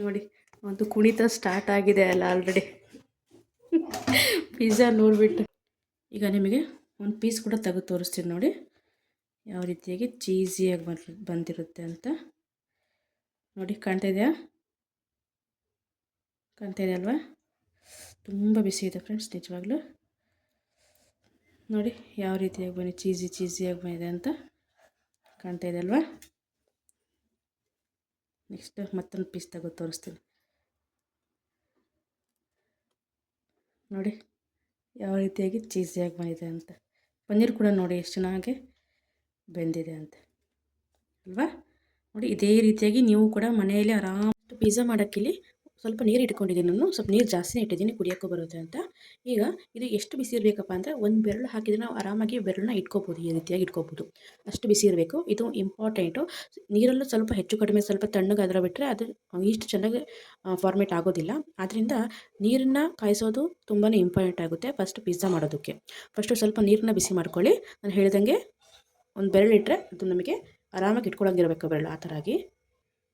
ನೋಡಿ, ಒಂದು ಕುಣಿತ ಸ್ಟಾರ್ಟ್ ಆಗಿದೆ ಅಲ್ಲ ಆಲ್ರೆಡಿ ಪಿಜ್ಜಾ ನೋಡಿಬಿಟ್ಟು. ಈಗ ನಿಮಗೆ ಒಂದು ಪೀಸ್ ಕೂಡ ತೆಗೆದು ತೋರಿಸ್ತೀನಿ ನೋಡಿ. ಯಾವ ರೀತಿಯಾಗಿ ಚೀಸಿಯಾಗಿ ಬರ್ ಬಂದಿರುತ್ತೆ ಅಂತ. ನೋಡಿ, ಕಾಣ್ತಾ ಇದೆಯಾ? ಕಾಣ್ತಾ ಇದೆ ಅಲ್ವಾ? ತುಂಬ ಬಿಸಿ ಇದೆ ಫ್ರೆಂಡ್ಸ್ ನಿಜವಾಗ್ಲೂ. ನೋಡಿ, ಯಾವ ರೀತಿಯಾಗಿ ಬನ್ನಿ ಚೀಸಿ ಚೀಸಿಯಾಗಿ ಬಂದಿದೆ ಅಂತ ಕಾಣ್ತಾ ಇದೆ ಅಲ್ವಾ? ನೆಕ್ಸ್ಟ್ ಮತ್ತೊಂದು ಪೀಸ್ ತಗೋ ತೋರಿಸ್ತೀನಿ. ನೋಡಿ, ಯಾವ ರೀತಿಯಾಗಿ ಚೀಸಿಯಾಗಿ ಬಂದಿದೆ ಅಂತ. ಪನ್ನೀರ್ ಕೂಡ ನೋಡಿ ಎಷ್ಟು ಚೆನ್ನಾಗಿ ಬೆಂದಿದೆ ಅಂತ. ಅಲ್ವಾ? ನೋಡಿ, ಇದೇ ರೀತಿಯಾಗಿ ನೀವು ಕೂಡ ಮನೆಯಲ್ಲಿ ಆರಾಮ ಪಿಜ್ಜಾ ಮಾಡೋಕ್ಕಿಲ್ಲಿ ಸ್ವಲ್ಪ ನೀರು ಇಟ್ಕೊಂಡಿದ್ದೀನಿ ನಾನು. ಸ್ವಲ್ಪ ನೀರು ಜಾಸ್ತಿನೇ ಇಟ್ಟಿದ್ದೀನಿ, ಕುಡಿಯೋಕ್ಕೂ ಬರುತ್ತೆ ಅಂತ. ಈಗ ಇದು ಎಷ್ಟು ಬಿಸಿ ಇರಬೇಕಪ್ಪ ಅಂದರೆ ಒಂದು ಬೆರಳು ಹಾಕಿದರೆ ನಾವು ಆರಾಮಾಗಿ ಬೆರಳನ್ನ ಇಟ್ಕೋಬೋದು, ಈ ರೀತಿಯಾಗಿ ಇಟ್ಕೋಬೋದು. ಅಷ್ಟು ಬಿಸಿ ಇರಬೇಕು. ಇದು ಇಂಪಾರ್ಟೆಂಟು ನೀರಲ್ಲೂ ಸ್ವಲ್ಪ ಹೆಚ್ಚು ಕಡಿಮೆ, ಸ್ವಲ್ಪ ತಣ್ಣಗೆ ಅದರ ಬಿಟ್ಟರೆ ಅದು ಇಷ್ಟು ಚೆನ್ನಾಗಿ ಫಾರ್ಮೇಟ್ ಆಗೋದಿಲ್ಲ. ಆದ್ದರಿಂದ ನೀರನ್ನು ಕಾಯಿಸೋದು ತುಂಬಾ ಇಂಪಾರ್ಟೆಂಟ್ ಆಗುತ್ತೆ. ಫಸ್ಟ್ ಪಿಜ್ಜಾ ಮಾಡೋದಕ್ಕೆ. ಫಸ್ಟು ಸ್ವಲ್ಪ ನೀರನ್ನ ಬಿಸಿ ಮಾಡ್ಕೊಳ್ಳಿ. ನಾನು ಹೇಳ್ದಂಗೆ ಒಂದು ಬೆರಳಿಟ್ಟರೆ ಅದು ನಮಗೆ ಆರಾಮಾಗಿ ಇಟ್ಕೊಳ್ಳೋಂಗಿರಬೇಕು ಬೆರಳು, ಆ ಥರ ಆಗಿ.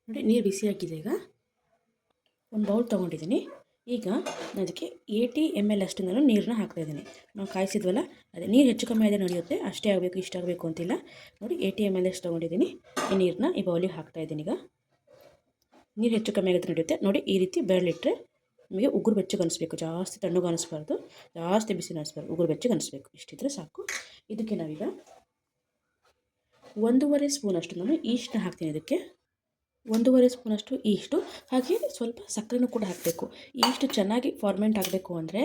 ನೋಡಿ, ನೀರು ಬಿಸಿ ಹಾಕಿದೆ ಈಗ. ಒಂದು ಬೌಲ್ ತೊಗೊಂಡಿದ್ದೀನಿ. ಈಗ ಅದಕ್ಕೆ ಏಯ್ಟಿ ಎಂ ಎಲ್ ಅಷ್ಟು ನಾನು ನೀರನ್ನ ಹಾಕ್ತಾಯಿದ್ದೀನಿ ನಾವು ಕಾಯಿಸಿದ್ವಲ್ಲ, ಅದೇ ನೀರು ಹೆಚ್ಚು ಕಮ್ಮಿ ಆದರೆ ನಡೆಯುತ್ತೆ, ಅಷ್ಟೇ ಆಗಬೇಕು, ಇಷ್ಟ ಆಗಬೇಕು ಅಂತಿಲ್ಲ. ನೋಡಿ, ಏಯ್ಟಿ ಎಂ ಎಲ್ ಅಷ್ಟು ತೊಗೊಂಡಿದ್ದೀನಿ. ಈ ನೀರನ್ನ ಈ ಬೌಲಿಗೆ ಹಾಕ್ತಾಯಿದ್ದೀನಿ ಈಗ. ನೀರು ಹೆಚ್ಚು ಕಮ್ಮಿ ಆಗುತ್ತೆ, ನಡೆಯುತ್ತೆ. ನೋಡಿ, ಈ ರೀತಿ ಬೆರಳಿಟ್ಟರೆ ನಿಮಗೆ ಉಗುರು ಬೆಚ್ಚಗೆ ಅನಿಸ್ಬೇಕು. ಜಾಸ್ತಿ ತಣ್ಣಗೆ ಅನಿಸ್ಬಾರ್ದು, ಜಾಸ್ತಿ ಬಿಸಿ ಅನಿಸ್ಬಾರ್ದು, ಉಗುರು ಬೆಚ್ಚಗೆ ಅನಿಸ್ಬೇಕು. ಇಷ್ಟಿದ್ರೆ ಸಾಕು. ಇದಕ್ಕೆ ನಾವೀಗ ಒಂದೂವರೆ ಸ್ಪೂನಷ್ಟು ನಾನು ಈಸ್ಟ್ನ ಹಾಕ್ತೀನಿ ಇದಕ್ಕೆ. ಒಂದೂವರೆ ಸ್ಪೂನಷ್ಟು ಈಸ್ಟು. ಹಾಗೆ ಸ್ವಲ್ಪ ಸಕ್ಕರೆನೂ ಕೂಡ ಹಾಕಬೇಕು. ಈಷ್ಟು ಚೆನ್ನಾಗಿ ಫಾರ್ಮೆಂಟ್ ಆಗಬೇಕು ಅಂದರೆ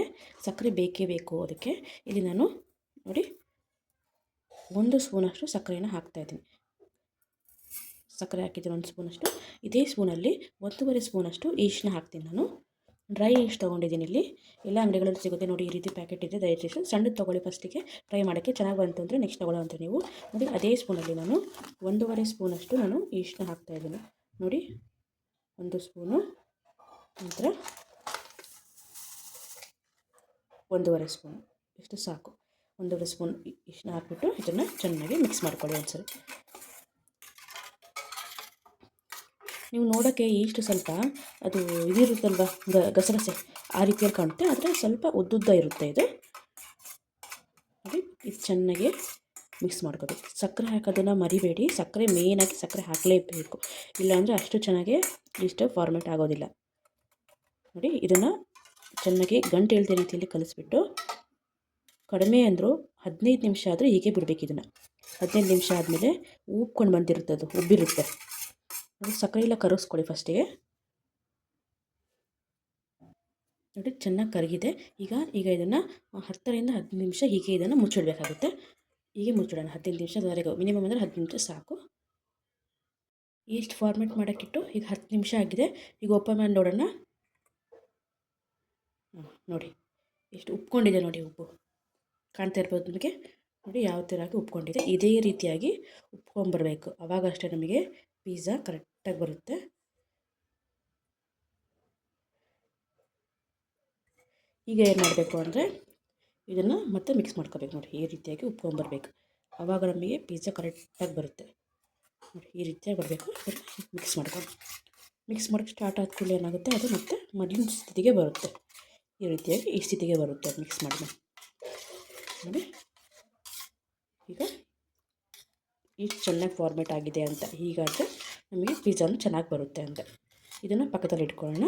ಸಕ್ಕರೆ ಬೇಕೇ ಬೇಕು ಅದಕ್ಕೆ. ಇಲ್ಲಿ ನಾನು ನೋಡಿ ಒಂದು ಸ್ಪೂನಷ್ಟು ಸಕ್ಕರೆಯನ್ನು ಹಾಕ್ತಾಯಿದ್ದೀನಿ ಸಕ್ಕರೆ ಹಾಕಿದ್ದೀನಿ ಒಂದು ಸ್ಪೂನಷ್ಟು. ಇದೇ ಸ್ಪೂನಲ್ಲಿ ಒಂದೂವರೆ ಸ್ಪೂನಷ್ಟು ಈಸ್ಟ್ನ ಹಾಕ್ತೀನಿ ನಾನು. ಡ್ರೈ ಈಸ್ಟ್ ತೊಗೊಂಡಿದ್ದೀನಿ ಇಲ್ಲಿ. ಎಲ್ಲ ಅಂಗಡಿಗಳಲ್ಲಿ ಸಿಗುತ್ತೆ ನೋಡಿ ಈ ರೀತಿ ಪ್ಯಾಕೆಟ್ ಇದೆ ದಯచేసి ಸಣ್ಣದು ತೊಗೊಳ್ಳಿ ಫಸ್ಟಿಗೆ ಟ್ರೈ ಮಾಡೋಕ್ಕೆ ಚೆನ್ನಾಗಿ ಬಂತು ಅಂದರೆ ನೆಕ್ಸ್ಟ್ ತೊಗೊಳ್ಳೋ ಅಂತ ನೀವು. ನೋಡಿ ಅದೇ ಸ್ಪೂನಲ್ಲಿ ನಾನು ಒಂದೂವರೆ ಸ್ಪೂನಷ್ಟು ನಾನು ಈಸ್ಟ್ನ ಹಾಕ್ತಾಯಿದ್ದೀನಿ ನೋಡಿ, ಒಂದು ಸ್ಪೂನು ನಂತರ ಒಂದೂವರೆ ಸ್ಪೂನು, ಇಷ್ಟು ಸಾಕು. ಒಂದೂವರೆ ಸ್ಪೂನ್ ಇಷ್ಟು ಹಾಕ್ಬಿಟ್ಟು ಇದನ್ನು ಚೆನ್ನಾಗಿ ಮಿಕ್ಸ್ ಮಾಡ್ಕೊಳ್ಳಿ ಒಂದ್ಸರಿ. ನೀವು ನೋಡೋಕ್ಕೆ ಇಷ್ಟು ಸ್ವಲ್ಪ ಅದು ಇದಿರುತ್ತಲ್ವ ಗಸಗಸೆ ಆ ರೀತಿಯಲ್ಲಿ ಕಾಣುತ್ತೆ, ಆದರೆ ಸ್ವಲ್ಪ ಉದ್ದುದ್ದ ಇರುತ್ತೆ ಇದು. ನೋಡಿ, ಇದು ಚೆನ್ನಾಗಿ ಮಿಕ್ಸ್ ಮಾಡ್ಕೋಬೇಕು. ಸಕ್ಕರೆ ಹಾಕೋದನ್ನು ಮರಿಬೇಡಿ. ಸಕ್ಕರೆ ಮೇಯ್ನಾಗಿ ಸಕ್ಕರೆ ಹಾಕಲೇಬೇಕು. ಇಲ್ಲಾಂದರೆ ಅಷ್ಟು ಚೆನ್ನಾಗಿ ಇಷ್ಟು ಫಾರ್ಮೆಟ್ ಆಗೋದಿಲ್ಲ. ನೋಡಿ, ಇದನ್ನು ಚೆನ್ನಾಗಿ ಗಂಟು ಇಳ್ದ ರೀತಿಯಲ್ಲಿ ಕಲಿಸ್ಬಿಟ್ಟು ಕಡಿಮೆ ಅಂದರೂ ಹದಿನೈದು ನಿಮಿಷ ಆದರೂ ಹೀಗೆ ಬಿಡಬೇಕು ಇದನ್ನು. ಹದಿನೈದು ನಿಮಿಷ ಆದಮೇಲೆ ಉಬ್ಕೊಂಡು ಬಂದಿರುತ್ತೆ ಅದು, ಉಬ್ಬಿರುತ್ತೆ. ನೋಡಿ ಸಕ್ಕರೆ ಎಲ್ಲ ಕರಗಿಸ್ಕೊಳ್ಳಿ ಫಸ್ಟಿಗೆ ನೋಡಿ, ಚೆನ್ನಾಗಿ ಕರಗಿದೆ. ಈಗ ಈಗ ಇದನ್ನು ಹತ್ತರಿಂದ ಹದಿನೈದು ನಿಮಿಷ ಹೀಗೆ ಇದನ್ನು ಮುಚ್ಚಿಡಬೇಕಾಗುತ್ತೆ. ಹೀಗೆ ಮುಚ್ಚಿಡೋಣ ಹದಿನೈದು ನಿಮಿಷದವರೆಗೂ ಮಿನಿಮಮ್ ಅಂದರೆ ಹತ್ತು ನಿಮಿಷ ಸಾಕು. ಈಸ್ಟ್ ಫಾರ್ಮೆಟ್ ಮಾಡೋಕ್ಕಿಟ್ಟು ಈಗ ಹತ್ತು ನಿಮಿಷ ಆಗಿದೆ. ಈಗ ಓಪನ್ ಮಾಡಿ ನೋಡೋಣ. ನೋಡಿ. ಎಷ್ಟು ಉಪ್ಕೊಂಡಿದೆ ನೋಡಿ ಉಪ್ಪು. ಕಾಣ್ತಾ ಇರ್ಬೋದು ನಿಮಗೆ. ನೋಡಿ ಯಾವ ಥರ ಉಪ್ಕೊಂಡಿದೆ. ಇದೇ ರೀತಿಯಾಗಿ ಉಪ್ಕೊಂಬರ್ಬೇಕು ಅವಾಗ ಅಷ್ಟೇ ನಮಗೆ ಪಿಜ್ಜಾ ಕರೆಕ್ಟಾಗಿ ಬರುತ್ತೆ. ಈಗ ಏನು ಮಾಡಬೇಕು ಅಂದರೆ ಇದನ್ನು ಮತ್ತೆ ಮಿಕ್ಸ್ ಮಾಡ್ಕೋಬೇಕು ನೋಡಿ, ಈ ರೀತಿಯಾಗಿ ಉಪ್ಕೊಂಬರ್ಬೇಕು ಆವಾಗ ನಮಗೆ ಪಿಜ್ಜಾ ಕರೆಕ್ಟಾಗಿ ಬರುತ್ತೆ. ನೋಡಿ, ಈ ರೀತಿಯಾಗಿ ಬರಬೇಕು. ಮಿಕ್ಸ್ ಮಾಡ್ಕೊಂಡು ಮಿಕ್ಸ್ ಮಾಡೋಕ್ಕೆ ಸ್ಟಾರ್ಟ್ ಆದ ಕೂಡಲೇ ಏನಾಗುತ್ತೆ, ಅದು ಮತ್ತೆ ಮೊದಲಿನ ಸ್ಥಿತಿಗೆ ಬರುತ್ತೆ. ಈ ರೀತಿಯಾಗಿ ಈ ಸ್ಥಿತಿಗೆ ಬರುತ್ತೆ, ಅದು ಮಿಕ್ಸ್ ಮಾಡಿದ ನೋಡಿ. ಈಗ ಈ ಚೆನ್ನಾಗಿ ಫಾರ್ಮೇಟ್ ಆಗಿದೆ ಅಂತ, ಹೀಗಾದರೆ ನಮಗೆ ಪಿಜ್ಜಾನು ಚೆನ್ನಾಗಿ ಬರುತ್ತೆ ಅಂತ. ಇದನ್ನು ಪಕ್ಕದಲ್ಲಿ ಇಟ್ಕೊಳ್ಳೋಣ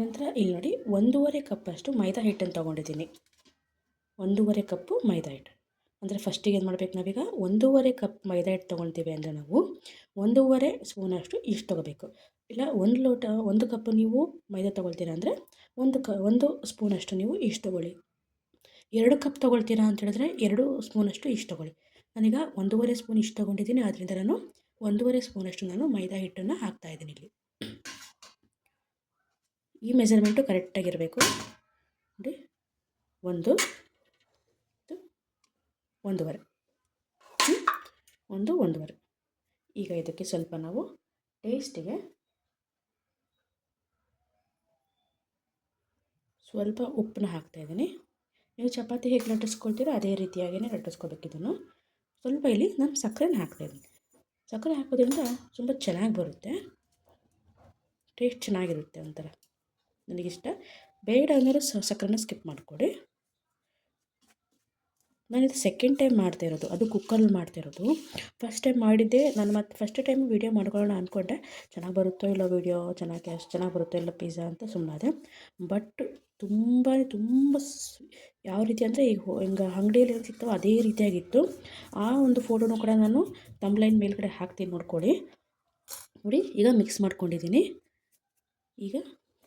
ನಂತರ ಇಲ್ಲಿ ನೋಡಿ, ಒಂದೂವರೆ ಕಪ್ಪಷ್ಟು ಮೈದಾ ಹಿಟ್ಟನ್ನು ತೊಗೊಂಡಿದ್ದೀನಿ. ಒಂದೂವರೆ ಕಪ್ಪು ಮೈದಾ ಹಿಟ್ಟು. ಅಂದರೆ ಫಸ್ಟಿಗೆ ಏನು ಮಾಡಬೇಕು ನಾವೀಗ? ಒಂದೂವರೆ ಕಪ್ ಮೈದಾ ಹಿಟ್ಟು ತೊಗೊಳ್ತೀವಿ ಅಂದರೆ ನಾವು ಒಂದೂವರೆ ಸ್ಪೂನಷ್ಟು ಇಷ್ಟು ತೊಗೋಬೇಕು. ಇಲ್ಲ, ಒಂದು ಲೋಟ, ಒಂದು ಕಪ್ ನೀವು ಮೈದಾ ತೊಗೊಳ್ತೀರಾ ಅಂದರೆ ಒಂದು ಕ, ಒಂದು ಸ್ಪೂನಷ್ಟು ನೀವು ಇಷ್ಟು ತೊಗೊಳ್ಳಿ. ಎರಡು ಕಪ್ ತೊಗೊಳ್ತೀರಾ ಅಂತ ಹೇಳಿದ್ರೆ ಎರಡು ಸ್ಪೂನಷ್ಟು ಇಷ್ಟು ತೊಗೊಳ್ಳಿ. ನಾನೀಗ ಒಂದೂವರೆ ಸ್ಪೂನ್ ಇಷ್ಟು ತೊಗೊಂಡಿದ್ದೀನಿ. ಆದ್ದರಿಂದ ನಾನು ಒಂದೂವರೆ ಸ್ಪೂನಷ್ಟು ನಾನು ಮೈದಾ ಹಿಟ್ಟನ್ನು ಹಾಕ್ತಾಯಿದ್ದೀನಿ ಇಲ್ಲಿ. ಈ ಮೆಜರ್ಮೆಂಟು ಕರೆಕ್ಟಾಗಿರಬೇಕು. ನೋಡಿ, ಒಂದು ಒಂದೂವರೆ. ಒಂದು, ಒಂದೂವರೆ. ಈಗ ಇದಕ್ಕೆ ಸ್ವಲ್ಪ ನಾವು ಟೇಸ್ಟಿಗೆ ಸ್ವಲ್ಪ ಉಪ್ಪನ್ನ ಹಾಕ್ತಾಯಿದ್ದೀನಿ ನೀವು ಚಪಾತಿ ಹೇಗೆ ಲಟ್ಟಿಸ್ಕೊಳ್ತೀರೋ ಅದೇ ರೀತಿಯಾಗಿಯೇ ಲಟ್ಟಿಸ್ಕೋಬೇಕು ಇದನ್ನು. ಸ್ವಲ್ಪ ಇಲ್ಲಿ ನಾನು ಸಕ್ಕರೆನ ಹಾಕ್ತಾಯಿದ್ದೀನಿ ಸಕ್ಕರೆ ಹಾಕೋದ್ರಿಂದ ತುಂಬ ಚೆನ್ನಾಗಿ ಬರುತ್ತೆ. ಟೇಸ್ಟ್ ಚೆನ್ನಾಗಿರುತ್ತೆ ಒಂಥರ. ನನಗಿಷ್ಟ. ಬೇಡ ಅನ್ನೋರು ಸಕ್ಕರೆನ ಸ್ಕಿಪ್ ಮಾಡಿಕೊಡಿ. ನಾನಿದು ಸೆಕೆಂಡ್ ಟೈಮ್ ಮಾಡ್ತಾ ಇರೋದು. ಅದು ಕುಕ್ಕರಲ್ಲಿ ಮಾಡ್ತಾ ಇರೋದು. ಫಸ್ಟ್ ಟೈಮ್ ಮಾಡಿದ್ದೆ. ನಾನು ಮತ್ತೆ ಫಸ್ಟ್ ಟೈಮ್ ವೀಡಿಯೋ ಮಾಡ್ಕೊಳ್ಳೋಣ ಅಂದ್ಕೊಂಡೆ ಚೆನ್ನಾಗಿ ಬರುತ್ತೋ ಇಲ್ಲ ವೀಡಿಯೋ ಚೆನ್ನಾಗಿ ಅಷ್ಟು ಚೆನ್ನಾಗಿ ಬರುತ್ತೋ ಇಲ್ಲ ಪಿಜ್ಜಾ ಅಂತ ಸುಮ್ಮನಾದೆ ಬಟ್ ತುಂಬ ತುಂಬ ಯಾವ ರೀತಿ ಅಂದರೆ ಈಗ ಹಿಂಗೆ ಅಂಗಡಿಯಲ್ಲಿ ಏನು ಸಿಗ್ತಾವೋ ಅದೇ ರೀತಿಯಾಗಿತ್ತು. ಆ ಒಂದು ಫೋಟೋನು ಕೂಡ ನಾನು ತಂಬ್ಲೈನ್ ಮೇಲ್ಗಡೆ ಹಾಕ್ತೀನಿ ನೋಡ್ಕೊಳ್ಳಿ. ನೋಡಿ, ಈಗ ಮಿಕ್ಸ್ ಮಾಡ್ಕೊಂಡಿದ್ದೀನಿ. ಈಗ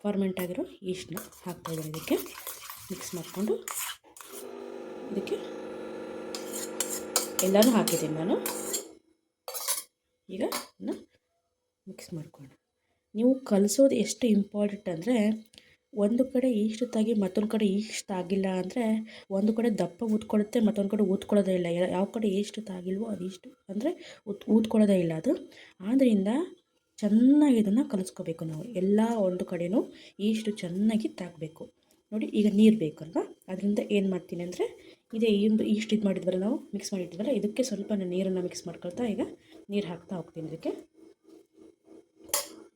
ಫಾರ್ಮೆಂಟ್ ಆಗಿರೋ ಈಸ್ಟ್ನ ಹಾಕ್ತಾಯಿದ್ದೀನಿ ಇದಕ್ಕೆ. ಮಿಕ್ಸ್ ಮಾಡಿಕೊಂಡು ಇದಕ್ಕೆ ಎಲ್ಲನೂ ಹಾಕಿದ್ದೀನಿ ನಾನು. ಈಗ ಮಿಕ್ಸ್ ಮಾಡಿಕೊಂಡು ನೀವು ಕಲಿಸೋದು ಎಷ್ಟು ಇಂಪಾರ್ಟೆಂಟ್ ಅಂದರೆ ಒಂದು ಕಡೆ ಈಸ್ಟ್ ತಾಗಿ ಮತ್ತೊಂದು ಕಡೆ ಈಸ್ಟ್ ಆಗಿಲ್ಲ ಅಂದರೆ ಒಂದು ಕಡೆ ದಪ್ಪ ಊದ್ಕೊಳ್ಳುತ್ತೆ ಮತ್ತೊಂದು ಕಡೆ ಊದ್ಕೊಳ್ಳೋದೇ ಇಲ್ಲ. ಯಾವ ಕಡೆ ಈಸ್ಟ್ ತಾಗಿಲ್ವೋ ಅದು ಈಸ್ಟ್ ಅಂದರೆ ಊದ್ ಊದ್ಕೊಳ್ಳೋದೇ ಇಲ್ಲ ಅದು. ಆದ್ದರಿಂದ ಚೆನ್ನಾಗಿ ಇದನ್ನು ಕಲಿಸ್ಕೋಬೇಕು ನಾವು. ಎಲ್ಲ ಒಂದು ಕಡೆಯೂ ಈಷ್ಟು ಚೆನ್ನಾಗಿ ತಾಕಬೇಕು ನೋಡಿ, ಈಗ ನೀರು ಬೇಕಲ್ವ? ಅದರಿಂದ ಏನು ಮಾಡ್ತೀನಿ ಅಂದರೆ, ಇದೇ ಈ ಒಂದು ಈಸ್ಟ್ ಇದು ಮಾಡಿದ್ವಲ್ಲ ನಾವು ಮಿಕ್ಸ್ ಮಾಡಿದ್ವಲ್ಲ, ಇದಕ್ಕೆ ಸ್ವಲ್ಪ ನಾನು ನೀರನ್ನು ಮಿಕ್ಸ್ ಮಾಡ್ಕೊಳ್ತಾ ಈಗ ನೀರು ಹಾಕ್ತಾ ಹೋಗ್ತೀನಿ ಇದಕ್ಕೆ.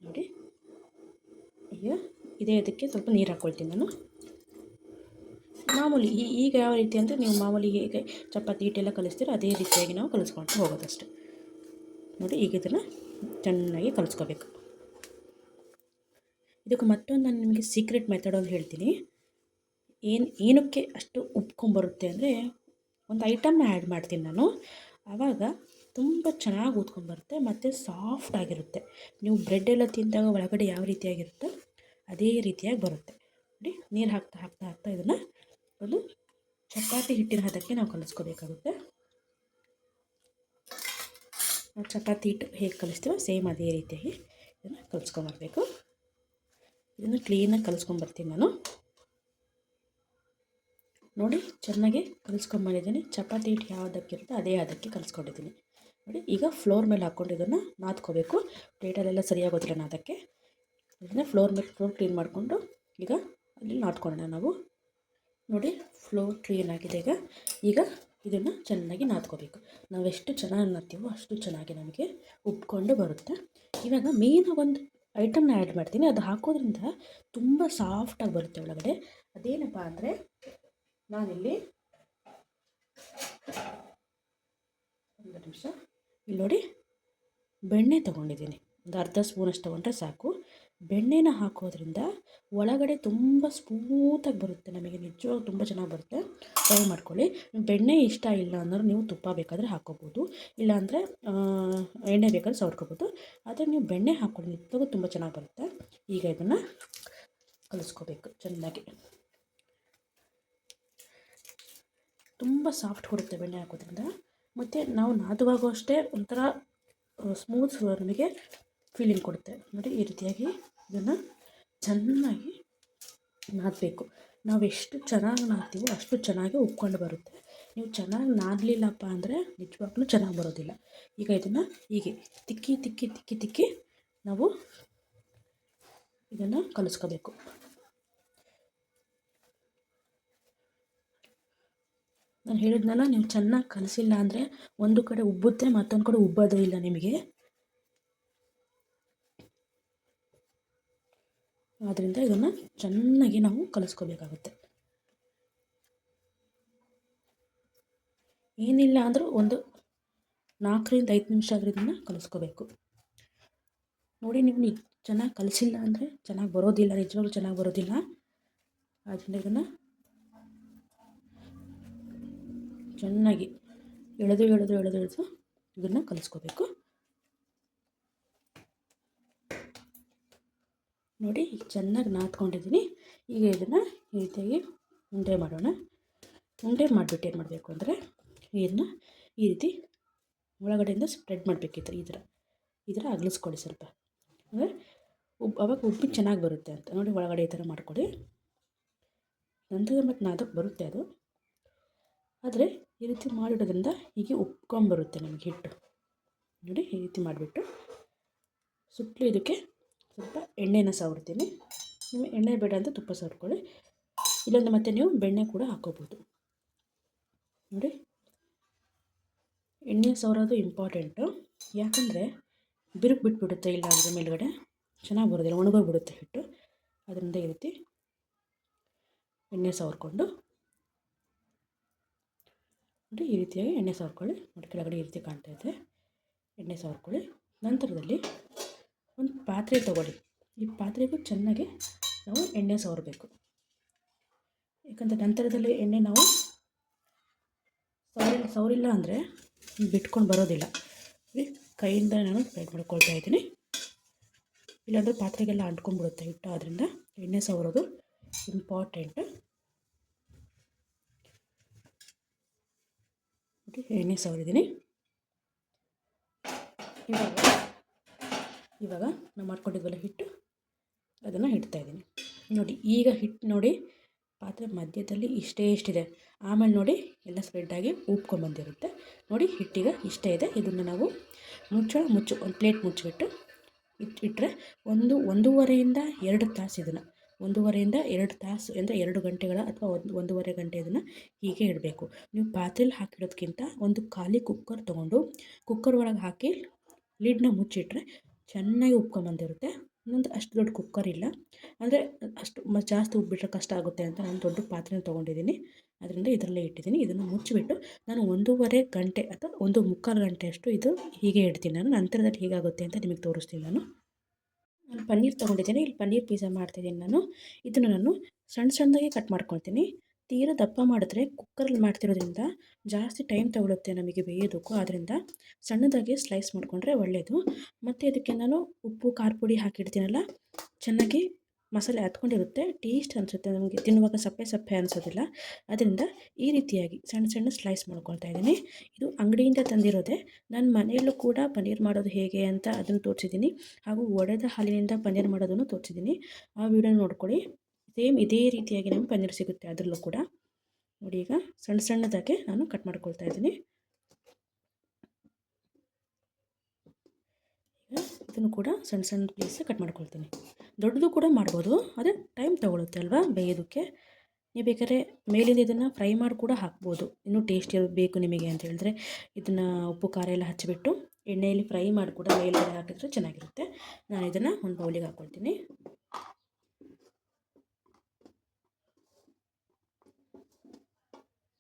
ನೋಡಿ, ಈಗ ಇದೇ ಇದಕ್ಕೆ ಸ್ವಲ್ಪ ನೀರು ಹಾಕ್ಕೊಳ್ತೀನಿ ನಾನು. ಮಾಮೂಲಿ ಈಗ ಯಾವ ರೀತಿ ಅಂದರೆ, ನೀವು ಮಾಮೂಲಿ ಹೇಗೆ ಚಪಾತಿ ಹಿಟ್ಟೆಲ್ಲ ಕಲಿಸ್ತೀರೋ, ಅದೇ ರೀತಿಯಾಗಿ ನಾವು ಕಲಿಸ್ಕೊಂಡು ಹೋಗೋದಷ್ಟೆ. ನೋಡಿ, ಈಗ ಇದನ್ನು ಚೆನ್ನಾಗಿ ಕಲಿಸ್ಕೋಬೇಕು. ಇದಕ್ಕೆ ಮತ್ತೊಂದು ನಾನು ನಿಮಗೆ ಸೀಕ್ರೆಟ್ ಮೆಥಡ್ ಅಂತ ಹೇಳ್ತೀನಿ. ಏನು, ಏನಕ್ಕೆ ಅಷ್ಟು ಉಪ್ಕೊಂಬರುತ್ತೆ ಅಂದರೆ ಒಂದು ಐಟಮ್ನ ಆ್ಯಡ್ ಮಾಡ್ತೀನಿ ನಾನು. ಆವಾಗ ತುಂಬ ಚೆನ್ನಾಗಿ ಊದ್ಕೊಂಡ್ಬರುತ್ತೆ ಮತ್ತು ಸಾಫ್ಟಾಗಿರುತ್ತೆ ನೀವು ಬ್ರೆಡ್ ಎಲ್ಲ ತಿಂದಾಗ ಒಳಗಡೆ ಯಾವ ರೀತಿಯಾಗಿರುತ್ತೋ ಅದೇ ರೀತಿಯಾಗಿ ಬರುತ್ತೆ. ನೋಡಿ, ನೀರು ಹಾಕ್ತಾ ಹಾಕ್ತಾ ಹಾಕ್ತಾ ಇದನ್ನು ಒಂದು ಚಪಾತಿ ಹಿಟ್ಟಿನ ಹದಕ್ಕೆ ನಾವು ಕಲಿಸ್ಕೋಬೇಕಾಗುತ್ತೆ. ಚಪಾತಿ ಹಿಟ್ಟು ಹೇಗೆ ಕಲಿಸ್ತೀವೋ ಸೇಮ್ ಅದೇ ರೀತಿಯಾಗಿ ಇದನ್ನು ಕಲಿಸ್ಕೊಂಬರ್ಬೇಕು. ಇದನ್ನು ಕ್ಲೀನಾಗಿ ಕಲಿಸ್ಕೊಂಬರ್ತೀನಿ ನಾನು. ನೋಡಿ, ಚೆನ್ನಾಗಿ ಕಲಿಸ್ಕೊಂಬಂದಿದ್ದೀನಿ. ಚಪಾತಿ ಹಿಟ್ಟು ಯಾವುದಕ್ಕಿರುತ್ತೆ ಅದೇ ಅದಕ್ಕೆ ಕಲಿಸ್ಕೊಂಡಿದ್ದೀನಿ. ನೋಡಿ, ಈಗ ಫ್ಲೋರ್ ಮೇಲೆ ಹಾಕ್ಕೊಂಡು ಇದನ್ನು ನಾದ್ಕೋಬೇಕು. ಪ್ಲೇಟಲ್ಲೆಲ್ಲ ಸರಿಯಾಗೋದಿಲ್ಲ ನಾದಕ್ಕೆ ಇದನ್ನು ಫ್ಲೋರ್ ಮೇಲೆ ಫ್ಲೋರ್ ಕ್ಲೀನ್ ಮಾಡಿಕೊಂಡು ಈಗ ಅಲ್ಲಿ ನಾದ್ಕೊಳ್ಳೋಣ ನಾವು. ನೋಡಿ ಫ್ಲೋರ್ ಕ್ಲೀನ್ ಆಗಿದೆ ಈಗ. ಈಗ ಇದನ್ನು ಚೆನ್ನಾಗಿ ನಾದ್ಕೋಬೇಕು. ನಾವು ಎಷ್ಟು ಚೆನ್ನಾಗಿ ನಾದ್ತೀವೋ ಅಷ್ಟು ಚೆನ್ನಾಗಿ ನಮಗೆ ಉಪ್ಕೊಂಡು ಬರುತ್ತೆ. ಇವಾಗ ಮೇನ್ ಒಂದು ಐಟಮ್ನ ಆ್ಯಡ್ ಮಾಡ್ತೀನಿ. ಅದು ಹಾಕೋದ್ರಿಂದ ತುಂಬ ಸಾಫ್ಟಾಗಿ ಬರುತ್ತೆ ಒಳಗಡೆ. ಅದೇನಪ್ಪ ಅಂದರೆ ನಾನಿಲ್ಲಿ ಒಂದು ನಿಮಿಷ. ಇಲ್ಲಿ ನೋಡಿ, ಬೆಣ್ಣೆ ತೊಗೊಂಡಿದ್ದೀನಿ. ಒಂದು ಅರ್ಧ ಸ್ಪೂನಷ್ಟು ತೊಗೊಂಡ್ರೆ ಸಾಕು. ಬೆಣ್ಣೆನ ಹಾಕೋದ್ರಿಂದ ಒಳಗಡೆ ತುಂಬ ಸ್ಮೂತಾಗಿ ಬರುತ್ತೆ, ನಮಗೆ ನಿಜವಾಗ್ಲೂ ತುಂಬ ಚೆನ್ನಾಗಿ ಬರುತ್ತೆ. ಟ್ರೈ ಮಾಡ್ಕೊಳ್ಳಿ. ಬೆಣ್ಣೆ ಇಷ್ಟ ಇಲ್ಲ ಅಂದ್ರೆ ನೀವು ತುಪ್ಪ ಬೇಕಾದರೆ ಹಾಕ್ಕೋಬೋದು ಇಲ್ಲಾಂದರೆ ಎಣ್ಣೆ ಬೇಕಾದ್ರೆ ಸವರ್ಕೋಬೋದು. ಆದರೆ ನೀವು ಬೆಣ್ಣೆ ಹಾಕ್ಕೊಳ್ಳಿ, ನಿಜವಾಗ್ಲೂ ತುಂಬ ಚೆನ್ನಾಗಿ ಬರುತ್ತೆ. ಈಗ ಇದನ್ನು ಕಲಿಸ್ಕೋಬೇಕು ಚೆನ್ನಾಗಿ. ತುಂಬ ಸಾಫ್ಟ್ ಕೊಡುತ್ತೆ ಬೆಣ್ಣೆ ಹಾಕೋದ್ರಿಂದ. ಮತ್ತು ನಾವು ನಾದುವಾಗೂ ಅಷ್ಟೇ ಒಂಥರ ಸ್ಮೂತ್ ನಮಗೆ ಫೀಲಿಂಗ್ ಕೊಡುತ್ತೆ. ನೋಡಿ, ಈ ರೀತಿಯಾಗಿ ಇದನ್ನು ಚೆನ್ನಾಗಿ ನಾದಬೇಕು. ನಾವು ಎಷ್ಟು ಚೆನ್ನಾಗಿ ನಾದ್ತೀವೋ ಅಷ್ಟು ಚೆನ್ನಾಗಿ ಉಕ್ಕೊಂಡು ಬರುತ್ತೆ. ನೀವು ಚೆನ್ನಾಗಿ ನಾದಲಿಲ್ಲಪ್ಪ ಅಂದರೆ ನಿಜವಾಗ್ಲೂ ಚೆನ್ನಾಗಿ ಬರೋದಿಲ್ಲ. ಈಗ ಇದನ್ನು ಹೀಗೆ ತಿಕ್ಕಿ ತಿಕ್ಕಿ ತಿಕ್ಕಿ ತಿಕ್ಕಿ ನಾವು ಇದನ್ನು ಕಲಿಸ್ಕೋಬೇಕು. ನಾನು ಹೇಳಿದ್ನಲ್ಲ, ನೀವು ಚೆನ್ನಾಗಿ ಕಲಿಸಿಲ್ಲ ಅಂದರೆ ಒಂದು ಕಡೆ ಉಬ್ಬುತ್ತೆ, ಮತ್ತೊಂದು ಕಡೆ ಉಬ್ಬೋದೇ ಇಲ್ಲ ನಿಮಗೆ. ಆದ್ದರಿಂದ ಇದನ್ನು ಚೆನ್ನಾಗಿ ನಾವು ಕಲಿಸ್ಕೋಬೇಕಾಗುತ್ತೆ. ಏನಿಲ್ಲ ಅಂದರೂ ಒಂದು ನಾಲ್ಕರಿಂದ ಐದು ನಿಮಿಷ ಆದರೆ ಇದನ್ನು ಕಲಿಸ್ಕೋಬೇಕು. ನೋಡಿ ನೀವು ಚೆನ್ನಾಗಿ ಕಲಿಸಿಲ್ಲ ಅಂದರೆ ಚೆನ್ನಾಗಿ ಬರೋದಿಲ್ಲ, ನಿಜವಾಗ್ಲೂ ಚೆನ್ನಾಗಿ ಬರೋದಿಲ್ಲ. ಆದ್ದರಿಂದ ಇದನ್ನು ಚೆನ್ನಾಗಿ ಎಳೆದು ಎಳೆದು ಎಳೆದು ಎಳೆದು ಇದನ್ನು ಕಲಿಸ್ಕೋಬೇಕು. ನೋಡಿ, ಚೆನ್ನಾಗಿ ನಾದ್ಕೊಂಡಿದ್ದೀನಿ. ಈಗ ಇದನ್ನು ಈ ರೀತಿಯಾಗಿ ಉಂಡೆ ಮಾಡೋಣ. ಉಂಡೆ ಮಾಡಿಬಿಟ್ಟು ಏನು ಮಾಡಬೇಕು ಅಂದರೆ, ಇದನ್ನು ಈ ರೀತಿ ಒಳಗಡೆಯಿಂದ ಸ್ಪ್ರೆಡ್ ಮಾಡಬೇಕಿತ್ತು ಈ ಥರ. ಈ ಥರ ಅಗಲಿಸ್ಕೊಳ್ಳಿ ಸ್ವಲ್ಪ. ಅಂದರೆ ಉಬ್ಬು ಅವಾಗ ಉಪ್ಪು ಚೆನ್ನಾಗಿ ಬರುತ್ತೆ ಅಂತ. ನೋಡಿ, ಒಳಗಡೆ ಈ ಥರ ಮಾಡ್ಕೊಳ್ಳಿ. ನಂತರ ಮತ್ತು ನಾದಕ್ಕೆ ಬರುತ್ತೆ ಅದು. ಆದರೆ ಈ ರೀತಿ ಮಾಡಿಡೋದ್ರಿಂದ ಹೀಗೆ ಉಪ್ಕೊಂಬರುತ್ತೆ ನಮಗೆ ಹಿಟ್ಟು. ನೋಡಿ, ಈ ರೀತಿ ಮಾಡಿಬಿಟ್ಟು ಸುತ್ತಲೂ ಇದಕ್ಕೆ ಸ್ವಲ್ಪ ಎಣ್ಣೆನ ಸವರ್ತೀನಿ. ಎಣ್ಣೆ ಬೇಡ ಅಂತ ತುಪ್ಪ ಸವರ್ಕೊಳ್ಳಿ. ಇಲ್ಲೊಂದು ಮತ್ತೆ ನೀವು ಬೆಣ್ಣೆ ಕೂಡ ಹಾಕೋಬೋದು. ನೋಡಿ. ಎಣ್ಣೆ ಸವರೋದು ಇಂಪಾರ್ಟೆಂಟು ಯಾಕಂದರೆ ಬಿರುಕು ಬಿಟ್ಬಿಡುತ್ತೆ ಇಲ್ಲ ಅದ್ರ ಮೇಲುಗಡೆ. ಚೆನ್ನಾಗಿ ಬರೋದಿಲ್ಲ, ಒಣಗೋಗ್ಬಿಡುತ್ತೆ ಹಿಟ್ಟು. ಅದರಿಂದ ಈ ರೀತಿ ಎಣ್ಣೆ ಸವರ್ಕೊಂಡು. ನೋಡಿ, ಈ ರೀತಿಯಾಗಿ ಎಣ್ಣೆ ಸವರ್ಕೊಳ್ಳಿ. ನೋಡಿ, ಕೆಳಗಡೆ ಈ ರೀತಿ ಕಾಣ್ತಾ ಇದೆ. ಎಣ್ಣೆ ಸವರ್ಕೊಳ್ಳಿ. ನಂತರದಲ್ಲಿ ಒಂದು ಪಾತ್ರೆ ತೊಗೊಳ್ಳಿ. ಈ ಪಾತ್ರೆಗೂ ಚೆನ್ನಾಗಿ ನಾವು ಎಣ್ಣೆ ಸವರಬೇಕು. ಯಾಕಂದರೆ ನಂತರದಲ್ಲಿ ಎಣ್ಣೆ ನಾವು ಸವರಿ, ಸವರಿಲ್ಲ ಅಂದರೆ ಬಿಟ್ಕೊಂಡು ಬರೋದಿಲ್ಲ. ಕೈಯಿಂದ ನಾನು ಫ್ರೈ ಮಾಡ್ಕೊಳ್ತಾ ಇದ್ದೀನಿ. ಇಲ್ಲಾಂದರೆ ಪಾತ್ರೆಗೆಲ್ಲ ಅಂಟ್ಕೊಂಡ್ಬಿಡುತ್ತೆ ಹಿಟ್ಟು ಆದ್ದರಿಂದ ಎಣ್ಣೆ ಸವರೋದು ಇಂಪಾರ್ಟೆಂಟ್. ಎಣ್ಣೆ ಸವರಿದ್ದೀನಿ. ಇವಾಗ ಇವಾಗ ನಾವು ಮಾಡ್ಕೊಂಡಿದ್ವಲ್ಲ ಹಿಟ್ಟು, ಅದನ್ನು ಇಡ್ತಾ ಇದ್ದೀನಿ. ನೋಡಿ, ಈಗ ಹಿಟ್ಟು ನೋಡಿ, ಪಾತ್ರೆ ಮಧ್ಯದಲ್ಲಿ ಇಷ್ಟೇ ಇಷ್ಟಿದೆ. ಆಮೇಲೆ ನೋಡಿ, ಎಲ್ಲ ಸ್ಪ್ರೆಡ್ಡಾಗಿ ಉಪ್ಕೊಂಬಂದಿರುತ್ತೆ ನೋಡಿ, ಹಿಟ್ಟಿಗೆ ಇಷ್ಟೇ ಇದೆ. ಇದನ್ನು ನಾವು ಮುಚ್ಚಳ ಮುಚ್ಚು, ಒಂದು ಪ್ಲೇಟ್ ಮುಚ್ಚಿಬಿಟ್ಟು ಇಟ್ಟು ಇಟ್ಟರೆ ಒಂದು, ಒಂದೂವರೆಯಿಂದ ಎರಡು ತಾಸು ಇದನ್ನು. ಒಂದೂವರೆಯಿಂದ ಎರಡು ತಾಸು, ಅಂದರೆ ಎರಡು ಗಂಟೆಗಳ ಅಥವಾ ಒಂದು, ಒಂದೂವರೆ ಗಂಟೆ ಇದನ್ನು ಹೀಗೆ ಇಡಬೇಕು. ನೀವು ಪಾತ್ರೆಲಿ ಹಾಕಿಡೋದಕ್ಕಿಂತ ಒಂದು ಖಾಲಿ ಕುಕ್ಕರ್ ತೊಗೊಂಡು ಕುಕ್ಕರ್ ಒಳಗೆ ಹಾಕಿ ಲಿಡ್ನ ಮುಚ್ಚಿಟ್ರೆ ಚೆನ್ನಾಗಿ ಉಪ್ಕೊಂಬಂದಿರುತ್ತೆ ನಂದು ಅಷ್ಟು ದೊಡ್ಡ ಕುಕ್ಕರ್ ಇಲ್ಲ. ಅಂದರೆ ಅಷ್ಟು ಮ ಜಾಸ್ತಿ ಉಬ್ಬಿಟ್ರೆ ಕಷ್ಟ ಆಗುತ್ತೆ ಅಂತ ನಾನು ದೊಡ್ಡ ಪಾತ್ರೆ ತೊಗೊಂಡಿದ್ದೀನಿ. ಅದರಿಂದ ಇದರಲ್ಲೇ ಇಟ್ಟಿದ್ದೀನಿ. ಇದನ್ನು ಮುಚ್ಚಿಬಿಟ್ಟು ನಾನು ಒಂದೂವರೆ ಗಂಟೆ ಅಥವಾ ಒಂದು ಮುಕ್ಕಾಲು ಗಂಟೆ ಅಷ್ಟು ಇದು ಹೀಗೆ ಇಡ್ತೀನಿ. ನಾನು ನಂತರದಲ್ಲಿ ಹೀಗಾಗುತ್ತೆ ಅಂತ ನಿಮಗೆ ತೋರಿಸ್ತೀನಿ ನಾನು. ನಾನು ಪನ್ನೀರ್ ತೊಗೊಂಡಿದ್ದೀನಿ. ಇಲ್ಲಿ ಪನ್ನೀರ್ ಪಿಜ್ಜಾ ಮಾಡ್ತಿದ್ದೀನಿ ನಾನು. ಇದನ್ನು ನಾನು ಸಣ್ಣ ಸಣ್ಣದಾಗಿ ಕಟ್ ಮಾಡ್ಕೊಳ್ತೀನಿ. ತೀರಾ ದಪ್ಪ ಮಾಡಿದ್ರೆ ಕುಕ್ಕರಲ್ಲಿ ಮಾಡ್ತಿರೋದ್ರಿಂದ ಜಾಸ್ತಿ ಟೈಮ್ ತಗೊಳುತ್ತೆ ನಮಗೆ ಬೇಯೋದಕ್ಕೂ. ಆದ್ದರಿಂದ ಸಣ್ಣದಾಗಿ ಸ್ಲೈಸ್ ಮಾಡಿಕೊಂಡ್ರೆ ಒಳ್ಳೆಯದು ಮತ್ತು ಇದಕ್ಕೆ ನಾನು ಉಪ್ಪು, ಖಾರ ಪುಡಿ ಹಾಕಿಡ್ತೀನಲ್ಲ, ಚೆನ್ನಾಗಿ ಮಸಾಲೆ ಹತ್ಕೊಂಡಿರುತ್ತೆ. ಟೇಸ್ಟ್ ಅನಿಸುತ್ತೆ ನಮಗೆ. ತಿನ್ನುವಾಗ ಸಪ್ಪೆ ಸಪ್ಪೆ ಅನಿಸೋದಿಲ್ಲ. ಅದರಿಂದ ಈ ರೀತಿಯಾಗಿ ಸಣ್ಣ ಸಣ್ಣ ಸ್ಲೈಸ್ ಮಾಡ್ಕೊಳ್ತಾ ಇದ್ದೀನಿ. ಇದು ಅಂಗಡಿಯಿಂದ ತಂದಿರೋದೆ. ನಾನು ಮನೆಯಲ್ಲೂ ಕೂಡ ಪನ್ನೀರ್ ಮಾಡೋದು ಹೇಗೆ ಅಂತ ಅದನ್ನು ತೋರಿಸಿದ್ದೀನಿ. ಹಾಗೂ ಒಡೆದ ಹಾಲಿನಿಂದ ಪನ್ನೀರ್ ಮಾಡೋದನ್ನು ತೋರಿಸಿದ್ದೀನಿ. ಆ ವಿಡಿಯೋ ನೋಡ್ಕೊಳ್ಳಿ. ಸೇಮ್ ಇದೇ ರೀತಿಯಾಗಿ ನಮಗೆ ಪನ್ನೀರ್ ಸಿಗುತ್ತೆ ಅದರಲ್ಲೂ ಕೂಡ. ನೋಡಿ ಈಗ ಸಣ್ಣ ಸಣ್ಣದಾಗೆ ನಾನು ಕಟ್ ಮಾಡ್ಕೊಳ್ತಾ ಇದ್ದೀನಿ. ಈಗ ಇದನ್ನು ಕೂಡ ಸಣ್ಣ ಸಣ್ಣ ಪೀಸ್ ಕಟ್ ಮಾಡ್ಕೊಳ್ತೀನಿ. ದೊಡ್ಡದು ಕೂಡ ಮಾಡ್ಬೋದು ಅದೇ ಟೈಮ್ ತೊಗೊಳುತ್ತೆ ಅಲ್ವಾ ಬೇಯೋದಕ್ಕೆ. ನೀವು ಬೇಕಾದ್ರೆ ಮೇಲಿಂದ ಇದನ್ನು ಫ್ರೈ ಮಾಡಿ ಕೂಡ ಹಾಕ್ಬೋದು. ಇನ್ನೂ ಟೇಸ್ಟ್ ಬೇಕು ನಿಮಗೆ ಅಂತ ಹೇಳಿದ್ರೆ ಇದನ್ನು ಉಪ್ಪು, ಖಾರ ಎಲ್ಲ ಹಚ್ಚಿಬಿಟ್ಟು ಎಣ್ಣೆಯಲ್ಲಿ ಫ್ರೈ ಮಾಡಿ ಕೂಡ ಮೇಲ್ಗಡೆ ಹಾಕಿದ್ರೆ ಚೆನ್ನಾಗಿರುತ್ತೆ. ನಾನು ಇದನ್ನು ಒಂದು ಬೌಲಿಗೆ ಹಾಕ್ಕೊಳ್ತೀನಿ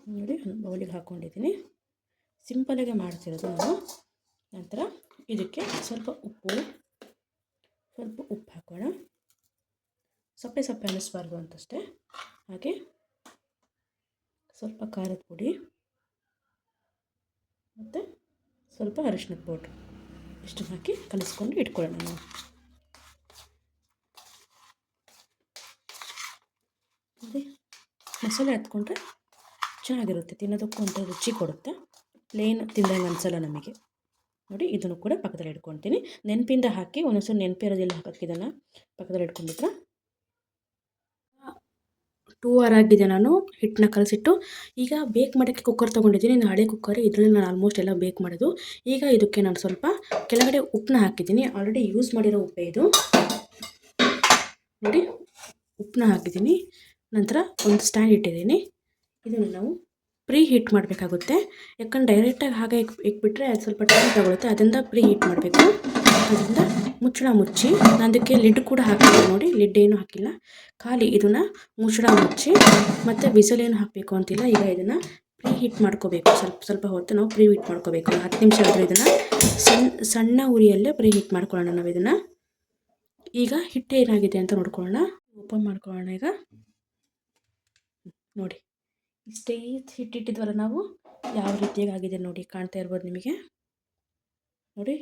ನೋಡಿ ಬೌಲಿಗೆ ಹಾಕ್ಕೊಂಡಿದ್ದೀನಿ ಸಿಂಪಲಾಗೆ ಮಾಡ್ತಿರೋದು ನಾನು. ನಂತರ ಇದಕ್ಕೆ ಸ್ವಲ್ಪ ಉಪ್ಪು ಸ್ವಲ್ಪ ಉಪ್ಪು ಹಾಕೋಣ. ಸಪ್ಪೆ ಸಪ್ಪೆ ಅನ್ನಿಸ್ಬಾರ್ದು ಅಂತಷ್ಟೇ. ಹಾಗೆ ಸ್ವಲ್ಪ ಖಾರದ ಪುಡಿ ಮತ್ತು ಸ್ವಲ್ಪ ಅರಿಶಿನದ ಪೌಡ್ರ್ ಇಷ್ಟನ್ನು ಹಾಕಿ ಕಲಿಸ್ಕೊಂಡು ಇಟ್ಕೊಳ್ಳೋಣ ನಾವು. ಮಸಾಲೆ ಹತ್ಕೊಂಡ್ರೆ ಚೆನ್ನಾಗಿರುತ್ತೆ, ತಿನ್ನೋದಕ್ಕೂ ಒಂಥರ ರುಚಿ ಕೊಡುತ್ತೆ. ಪ್ಲೇನ್ ತಿಂದಂಗೆ ಅನಿಸಲ್ಲ ನಮಗೆ. ನೋಡಿ, ಇದನ್ನು ಕೂಡ ಪಕ್ಕದಲ್ಲಿ ಇಟ್ಕೊತೀನಿ. ನೆನಪಿಂದ ಹಾಕಿ ಒಂದೊಂದ್ಸಲ ನೆನಪಿರೋದಿಲ್ಲ ಹಾಕೋಕ್ಕೆ ಪಕ್ಕದಲ್ಲಿ ಇಟ್ಕೊಂಡ್ಬಿಟ್ರೆ? ಟೂ ಅವರ್ ಆಗಿದೆ ನಾನು, ಹಿಟ್ಟನ್ನ ಕಲಸಿಟ್ಟು. ಈಗ ಬೇಕ್ ಮಾಡೋಕ್ಕೆ ಕುಕ್ಕರ್ ತೊಗೊಂಡಿದ್ದೀನಿ. ನಾನು ಹಳೆ ಕುಕ್ಕರ್ ಇದರಲ್ಲಿ ನಾನು ಆಲ್ಮೋಸ್ಟ್ ಎಲ್ಲ ಬೇಕ್ ಮಾಡೋದು. ಈಗ ಇದಕ್ಕೆ ನಾನು ಸ್ವಲ್ಪ ಕೆಳಗಡೆ ಉಪ್ಪನ್ನ ಹಾಕಿದ್ದೀನಿ. ಆಲ್ರೆಡಿ ಯೂಸ್ ಮಾಡಿರೋ ಉಪ್ಪೆ ಇದು. ನೋಡಿ, ಉಪ್ಪನ್ನ ಹಾಕಿದ್ದೀನಿ. ನಂತರ ಒಂದು ಸ್ಟ್ಯಾಂಡ್ ಇಟ್ಟಿದ್ದೀನಿ. ಇದನ್ನು ನಾವು ಪ್ರೀ ಹೀಟ್ ಮಾಡಬೇಕಾಗುತ್ತೆ. ಯಾಕಂದ್ರೆ ಡೈರೆಕ್ಟಾಗಿ ಹಾಗೆ ಇಕ್, ಇಕ್ಬಿಟ್ರೆ ಅದು ಸ್ವಲ್ಪ ಟೈಮ್ ತಗೊಳುತ್ತೆ. ಅದರಿಂದ ಪ್ರೀ ಹೀಟ್ ಮಾಡಬೇಕು. ಅದರಿಂದ ಮುಚ್ಚಳ ಮುಚ್ಚಿ ಅದಕ್ಕೆ ಲಿಡ್ ಕೂಡ ಹಾಕಿಲ್ಲ ನೋಡಿ. ಲಿಡ್ ಏನು ಹಾಕಿಲ್ಲ. ಖಾಲಿ ಇದನ್ನು ಮುಚ್ಚಳ ಮುಚ್ಚಿ, ಮತ್ತು ಬಿಸಿಲೇನು ಹಾಕಬೇಕು ಅಂತಿಲ್ಲ. ಈಗ ಇದನ್ನು ಪ್ರೀ ಹೀಟ್ ಮಾಡ್ಕೋಬೇಕು. ಸ್ವಲ್ಪ ಸ್ವಲ್ಪ ಹೊತ್ತು ನಾವು ಪ್ರೀ ಹೀಟ್ ಮಾಡ್ಕೋಬೇಕು ಹತ್ತು ನಿಮಿಷ ಆದರೆ ಇದನ್ನು ಸಣ್ಣ ಸಣ್ಣ ಉರಿಯಲ್ಲೇ ಪ್ರೀ ಹೀಟ್ ಮಾಡ್ಕೊಳ್ಳೋಣ ನಾವು ಇದನ್ನು. ಈಗ ಹಿಟ್ಟು ಏನಾಗಿದೆ ಅಂತ ನೋಡ್ಕೊಳ್ಳೋಣ. ಓಪನ್ ಮಾಡ್ಕೊಳ್ಳೋಣ ಈಗ. ನೋಡಿ. ಇಷ್ಟೇ ಹಿಟ್ಟಿಟ್ಟಿದ್ವಲ್ಲ ನಾವು? ಯಾವ ರೀತಿಯಾಗಿ ಆಗಿದೆ ನೋಡಿ, ಕಾಣ್ತಾ ಇರ್ಬೋದು ನಿಮಗೆ? ನೋಡಿ,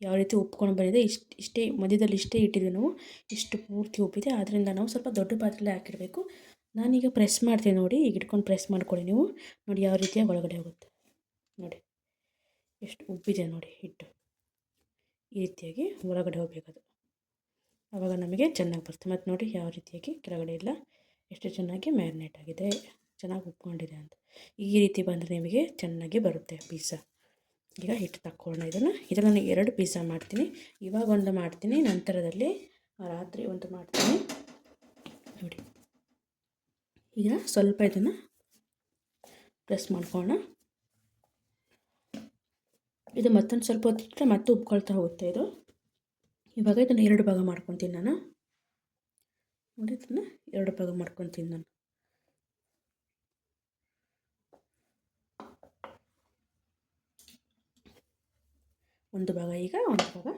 ಯಾವ ರೀತಿ ಉಪ್ಕೊಂಡು ಬಂದಿದೆ. ಇಷ್ಟು, ಇಷ್ಟೇ, ಮಧ್ಯದಲ್ಲಿ ಇಷ್ಟೇ ಇಟ್ಟಿದ್ವಿ ನಾವು. ಇಷ್ಟು ಪೂರ್ತಿ ಉಪ್ಪಿದೆ. ಆದ್ದರಿಂದ ನಾವು ಸ್ವಲ್ಪ ದೊಡ್ಡ ಪಾತ್ರೆಯಲ್ಲಿ ಹಾಕಿಡಬೇಕು. ನಾನೀಗ ಪ್ರೆಸ್ ಮಾಡ್ತೀನಿ ನೋಡಿ. ಈಗ ಇಟ್ಕೊಂಡು ಪ್ರೆಸ್ ಮಾಡ್ಕೊಳ್ಳಿ ನೀವು. ನೋಡಿ, ಯಾವ ರೀತಿಯಾಗಿ ಒಳಗಡೆ ಹೋಗುತ್ತೆ. ನೋಡಿ, ಎಷ್ಟು ಉಬ್ಬಿದೆ ನೋಡಿ ಹಿಟ್ಟು. ಈ ರೀತಿಯಾಗಿ ಒಳಗಡೆ ಹೋಗಬೇಕದು. ಆವಾಗ ನಮಗೆ ಚೆನ್ನಾಗಿ ಬರ್ತದೆ ಮತ್ತು ನೋಡಿ, ಯಾವ ರೀತಿಯಾಗಿ ಕೆಳಗಡೆ ಇಲ್ಲ. ಎಷ್ಟು ಚೆನ್ನಾಗಿ ಮ್ಯಾರಿನೇಟ್ ಆಗಿದೆ. ಚೆನ್ನಾಗಿ ಉಪ್ಕೊಂಡಿದೆ ಅಂತ. ಈ ರೀತಿ ಬಂದರೆ ನಿಮಗೆ ಚೆನ್ನಾಗಿ ಬರುತ್ತೆ ಪೀಸಾ ಈಗ ಹಿಟ್ಟು ತಕ್ಕೊಳ್ಳೋಣ ಇದನ್ನು. ಇದನ್ನು ನಾನು ಎರಡು ಪೀಸಾ ಮಾಡ್ತೀನಿ. ಇವಾಗ ಒಂದು ಮಾಡ್ತೀನಿ, ನಂತರದಲ್ಲಿ ರಾತ್ರಿ ಒಂದು ಮಾಡ್ತೀನಿ. ನೋಡಿ. ಈಗ ಸ್ವಲ್ಪ ಇದನ್ನು ಪ್ರೆಸ್ ಮಾಡ್ಕೊಳ್ಳೋಣ. ಇದು ಮತ್ತೊಂದು ಸ್ವಲ್ಪ ಹೊತ್ತಿಟ್ಟರೆ ಮತ್ತೆ ಉಪ್ಕೊಳ್ತಾ ಹೋಗುತ್ತೆ ಇದು. ಇವಾಗ ಇದನ್ನು ಎರಡು ಭಾಗ ಮಾಡ್ಕೊತೀನಿ ನಾನು. ನೋಡಿ, ಇದನ್ನು ಎರಡು ಭಾಗ ಮಾಡ್ಕೊತೀನಿ ನಾನು. ಒಂದು ಭಾಗ. ಈಗ ಒಂದು ಭಾಗ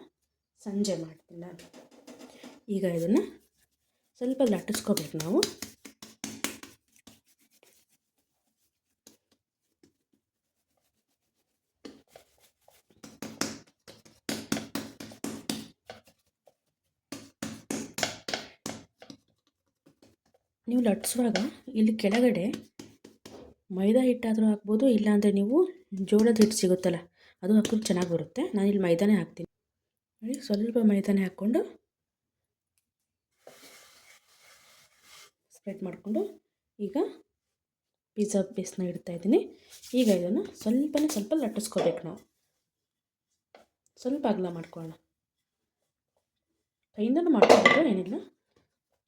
ಸಂಜೆ ಮಾಡ್ತೀನಿ ನಾನು. ಈಗ ಇದನ್ನು ಸ್ವಲ್ಪ ಲಟ್ಟಿಸ್ಕೋಬೇಕು ನಾವು. ನೀವು ಲಟ್ಸುವಾಗ ಇಲ್ಲಿ ಕೆಳಗಡೆ ಮೈದಾ ಹಿಟ್ಟಾದರೂ ಹಾಕ್ಬೋದು, ಇಲ್ಲಾಂದರೆ ನೀವು ಜೋಳದ ಹಿಟ್ಟು ಸಿಗುತ್ತಲ್ಲ ಅದು ಹಾಕಿದ್ರೆ ಚೆನ್ನಾಗಿ ಬರುತ್ತೆ ನಾನಿಲ್ಲಿ ಮೈದಾನೇ ಹಾಕ್ತೀನಿ. ನೋಡಿ, ಸ್ವಲ್ಪ ಮೈದಾನೇ ಹಾಕ್ಕೊಂಡು ಸ್ಪ್ರೆಡ್ ಮಾಡಿಕೊಂಡು ಈಗ ಪಿಜ್ಜಾ ಬೇಸ್ನ ಇಡ್ತಾ ಇದ್ದೀನಿ. ಈಗ ಇದನ್ನು ಸ್ವಲ್ಪನೇ ಸ್ವಲ್ಪ ಲಟ್ಟಿಸ್ಕೋಬೇಕು ನಾವು. ಸ್ವಲ್ಪ ಅಗಲ ಮಾಡ್ಕೊಳ್ಳೋಣ. ಕೈಯಿಂದನೂ ಮಾಡ್ಕೋಬೋದು, ಏನಿಲ್ಲ.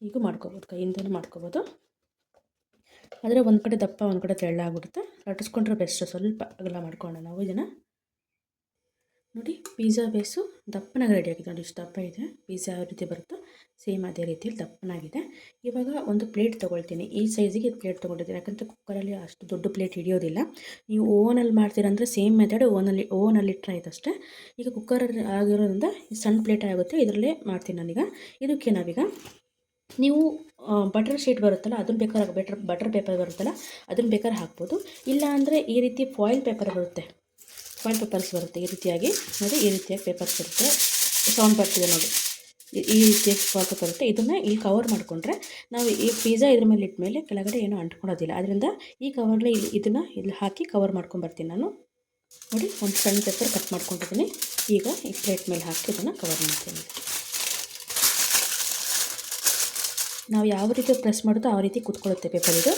ಈಗ ಮಾಡ್ಕೋಬೋದು ಕೈಯಿಂದಲೂ ಮಾಡ್ಕೋಬೋದು. ಆದರೆ ಒಂದು ಕಡೆ ದಪ್ಪ, ಒಂದು ಕಡೆ ತೆಳ್ಳಾಗ್ಬಿಡುತ್ತೆ ಲಟ್ಟಿಸ್ಕೊಂಡ್ರೆ ಬೆಸ್ಟ್ ಸ್ವಲ್ಪ ಅಗಲ ಮಾಡ್ಕೊಳ್ಳೋಣ ನಾವು ಇದನ್ನು. ನೋಡಿ ಪಿಜ್ಜಾ ಬೇಸು, ದಪ್ಪನಾಗಿ ರೆಡಿ ಆಗಿದೆ. ನೋಡಿ, ಇಷ್ಟು ದಪ್ಪ ಇದೆ. ಪಿಜ್ಜಾ ಯಾವ ರೀತಿ ಬರುತ್ತೋ ಸೇಮ್ ಅದೇ ರೀತಿಯಲ್ಲಿ ದಪ್ಪನಾಗಿದೆ. ಇವಾಗ ಒಂದು ಪ್ಲೇಟ್ ತೊಗೊಳ್ತೀನಿ. ಈ ಸೈಜಿಗೆ ಪ್ಲೇಟ್ ತೊಗೊಂಡಿದ್ದೀನಿ. ಯಾಕಂದರೆ ಕುಕ್ಕರಲ್ಲಿ ಅಷ್ಟು ದೊಡ್ಡ ಪ್ಲೇಟ್ ಹಿಡಿಯೋದಿಲ್ಲ. ನೀವು ಓವನಲ್ಲಿ ಮಾಡ್ತೀರಂದರೆ ಸೇಮ್ ಮೆಥಡ್ ಓನಲ್ಲಿ ಓವನಲ್ಲಿ ಇಟ್ಟರೆ ಆಯ್ತಷ್ಟೇ ಈಗ ಕುಕ್ಕರ್ ಆಗಿರೋದ್ರಿಂದ ಸಣ್ಣ ಪ್ಲೇಟ್ ಆಗುತ್ತೆ. ಇದರಲ್ಲೇ ಮಾಡ್ತೀನಿ ನಾನೀಗ. ಇದಕ್ಕೆ ನಾವೀಗ ನೀವು ಬಟರ್ ಶೀಟ್ ಬರುತ್ತಲ್ಲ, ಅದನ್ನು ಬೇಕಾದ್ರೆ ಬೆಟ್ರ್ ಬಟರ್ ಪೇಪರ್ ಬರುತ್ತಲ್ಲ, ಅದನ್ನು ಬೇಕಾದ್ರೆ ಹಾಕ್ಬೋದು. ಇಲ್ಲ ಅಂದರೆ ಈ ರೀತಿ ಫಾಯಿಲ್ ಪೇಪರ್ ಬರುತ್ತೆ. ಫಾಯಿಲ್ ಪೇಪರ್ಸ್ ಬರುತ್ತೆ ಈ ರೀತಿಯಾಗಿ. ನೋಡಿ, ಈ ರೀತಿಯಾಗಿ ಪೇಪರ್ಸ್ ಬರುತ್ತೆ. ಸೌಂಡ್ ಬರ್ತಿದೆ ನೋಡಿ. ಈ ರೀತಿಯಾಗಿ ಪಾಕ ಬರುತ್ತೆ ಇದನ್ನು ಇಲ್ಲಿ ಕವರ್ ಮಾಡಿಕೊಂಡ್ರೆ ನಾವು ಈ ಪಿಜ್ಜಾ ಇದ್ರ ಮೇಲೆ ಇಟ್ಟ ಮೇಲೆ ಕೆಳಗಡೆ ಏನೂ ಅಂಟ್ಕೊಳ್ಳೋದಿಲ್ಲ. ಅದರಿಂದ ಈ ಕವರ್ನ ಇಲ್ಲಿ ಇದನ್ನು ಇಲ್ಲಿ ಹಾಕಿ ಕವರ್ ಮಾಡ್ಕೊಂಬರ್ತೀನಿ ನಾನು. ನೋಡಿ, ಒಂದು ಸಣ್ಣ ಪೇಪರ್ ಕಟ್ ಮಾಡ್ಕೊಂಡಿದ್ದೀನಿ. ಈಗ ಈ ಪ್ಲೇಟ್ ಮೇಲೆ ಹಾಕಿ ಇದನ್ನು ಕವರ್ ಮಾಡ್ತೀನಿ. ನಾವು ಯಾವ ರೀತಿ ಪ್ರೆಸ್ ಮಾಡೋದು ಆ ರೀತಿ ಕೂತ್ಕೊಳ್ಳುತ್ತೆ ಪೇಪರ್ ಇದು.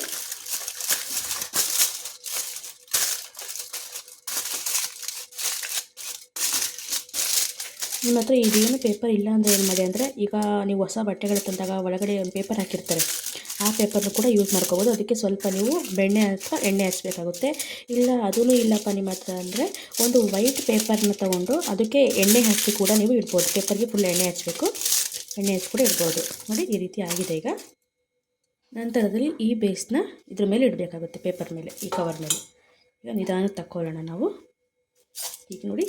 ನಿಮ್ಮ ಹತ್ರ ಇದೇನು ಪೇಪರ್ ಇಲ್ಲ ಅಂದರೆ ಏನು ಮಾಡಿ ಅಂದರೆ, ಈಗ ನೀವು ಹೊಸ ಬಟ್ಟೆಗಳು ತಂದಾಗ ಒಳಗಡೆ ಒಂದು ಪೇಪರ್ ಹಾಕಿರ್ತಾರೆ. ಆ ಪೇಪರ್ನು ಕೂಡ ಯೂಸ್ ಮಾಡ್ಕೋಬೋದು. ಅದಕ್ಕೆ ಸ್ವಲ್ಪ ನೀವು ಬೆಣ್ಣೆ ಅಥವಾ ಎಣ್ಣೆ ಹಚ್ಚಬೇಕಾಗುತ್ತೆ ಇಲ್ಲ ಅದೂ ಇಲ್ಲಪ್ಪ ನಿಮ್ಮ ಹತ್ರ ಅಂದರೆ, ಒಂದು ವೈಟ್ ಪೇಪರ್ನ ತೊಗೊಂಡು ಅದಕ್ಕೆ ಎಣ್ಣೆ ಹಚ್ಚಿ ಕೂಡ ನೀವು ಇಡ್ಬೋದು. ಪೇಪರ್ಗೆ ಫುಲ್ ಎಣ್ಣೆ ಹಚ್ಚಬೇಕು ಎಣ್ಣೆ ಹಚ್ಚಿ ಕೂಡ ಇಡ್ಬೋದು. ನೋಡಿ, ಈ ರೀತಿ ಆಗಿದೆ ಈಗ. ನಂತರದಲ್ಲಿ ಈ ಬೇಸ್ನ ಇದ್ರ ಮೇಲೆ ಇಡಬೇಕಾಗುತ್ತೆ ಪೇಪರ್ ಮೇಲೆ, ಈ ಕವರ್ ಮೇಲೆ. ಈಗ ನಿಧಾನಕ್ಕೆ ತಕ್ಕೊಳ್ಳೋಣ ನಾವು. ಈಗ ನೋಡಿ.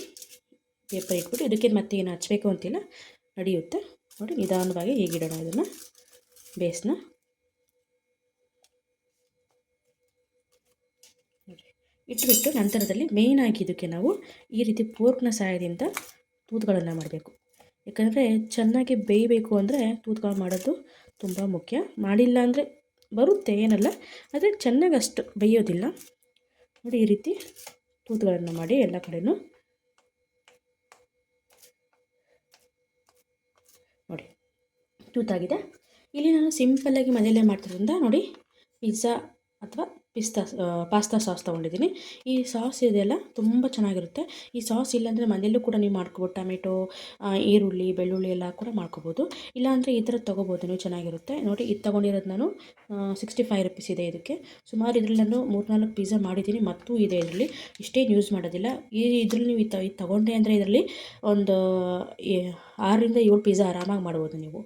ಪೇಪರ್ ಇಟ್ಬಿಟ್ಟು ಇದಕ್ಕೆ ಮತ್ತೆ ಏನು ಹಚ್ಚಬೇಕು ಅಂತಿಲ್ಲ, ನಡೆಯುತ್ತೆ. ನೋಡಿ, ನಿಧಾನವಾಗಿ ಹೇಗಿಡೋಣ ಇದನ್ನು ಬೇಸ್ನ ಇಟ್ಬಿಟ್ಟು ನಂತರದಲ್ಲಿ ಮೇಯ್ನಾಗಿ ಇದಕ್ಕೆ ನಾವು ಈ ರೀತಿ ಪೋರ್ಕ್ನ ಸಹಾಯದಿಂದ ತೂತುಗಳನ್ನು ಮಾಡಬೇಕು. ಯಾಕಂದರೆ ಚೆನ್ನಾಗಿ ಬೇಯಬೇಕು ಅಂದರೆ ತೂತುಗಳು ಮಾಡೋದು ತುಂಬ ಮುಖ್ಯ. ಮಾಡಿಲ್ಲ ಅಂದರೆ ಬರುತ್ತೆ, ಏನಲ್ಲ, ಆದರೆ ಚೆನ್ನಾಗಿ ಅಷ್ಟು ಬೇಯೋದಿಲ್ಲ. ನೋಡಿ, ಈ ರೀತಿ ತೂತುಗಳನ್ನು ಮಾಡಿ ಎಲ್ಲ ಕಡೆಯೂ ನೋಡಿ ತೂತಾಗಿದೆ ಇಲ್ಲಿ ನಾನು ಸಿಂಪಲ್ಲಾಗಿ ಮನೆಯಲ್ಲೇ ಮಾಡ್ತಿರೋದ್ರಿಂದ ನೋಡಿ ಪಿಜ್ಜಾ ಅಥವಾ ಪಿಸ್ತಾ ಪಾಸ್ತಾ ಸಾಸ್ ತೊಗೊಂಡಿದ್ದೀನಿ. ಈ ಸಾಸ್ ಇದೆಲ್ಲ ತುಂಬ ಚೆನ್ನಾಗಿರುತ್ತೆ. ಈ ಸಾಸ್ ಇಲ್ಲಾಂದರೆ ಮನೆಯಲ್ಲೂ ಕೂಡ ನೀವು ಮಾಡ್ಕೋಬೋದು. ಟೊಮೆಟೊ ಈರುಳ್ಳಿ, ಬೆಳ್ಳುಳ್ಳಿ ಎಲ್ಲ ಕೂಡ ಮಾಡ್ಕೋಬೋದು. ಇಲ್ಲಾಂದರೆ ಈ ಥರ ತೊಗೋಬೋದು. ನೀವು ಚೆನ್ನಾಗಿರುತ್ತೆ. ನೋಡಿ ಇದು ತೊಗೊಂಡಿರೋದು ನಾನು ಸಿಕ್ಸ್ಟಿ ಫೈವ್ ರುಪೀಸ್ ಇದೆ ಇದಕ್ಕೆ. ಸುಮಾರು ಇದರಲ್ಲಿ ನಾನು ಮೂರ್ನಾಲ್ಕು ಪಿಜ್ಜಾ ಮಾಡಿದ್ದೀನಿ. ಮತ್ತು ಇದೆ ಇದರಲ್ಲಿ. ಇಷ್ಟೇನು ಯೂಸ್ ಮಾಡೋದಿಲ್ಲ. ಈ ಇದರಲ್ಲಿ ನೀವು ಇದು ತೊಗೊಂಡೆ ಅಂದರೆ ಇದರಲ್ಲಿ ಒಂದು ಆರರಿಂದ ಏಳು ಪಿಜ್ಜಾ ಆರಾಮಾಗಿ ಮಾಡ್ಬೋದು ನೀವು.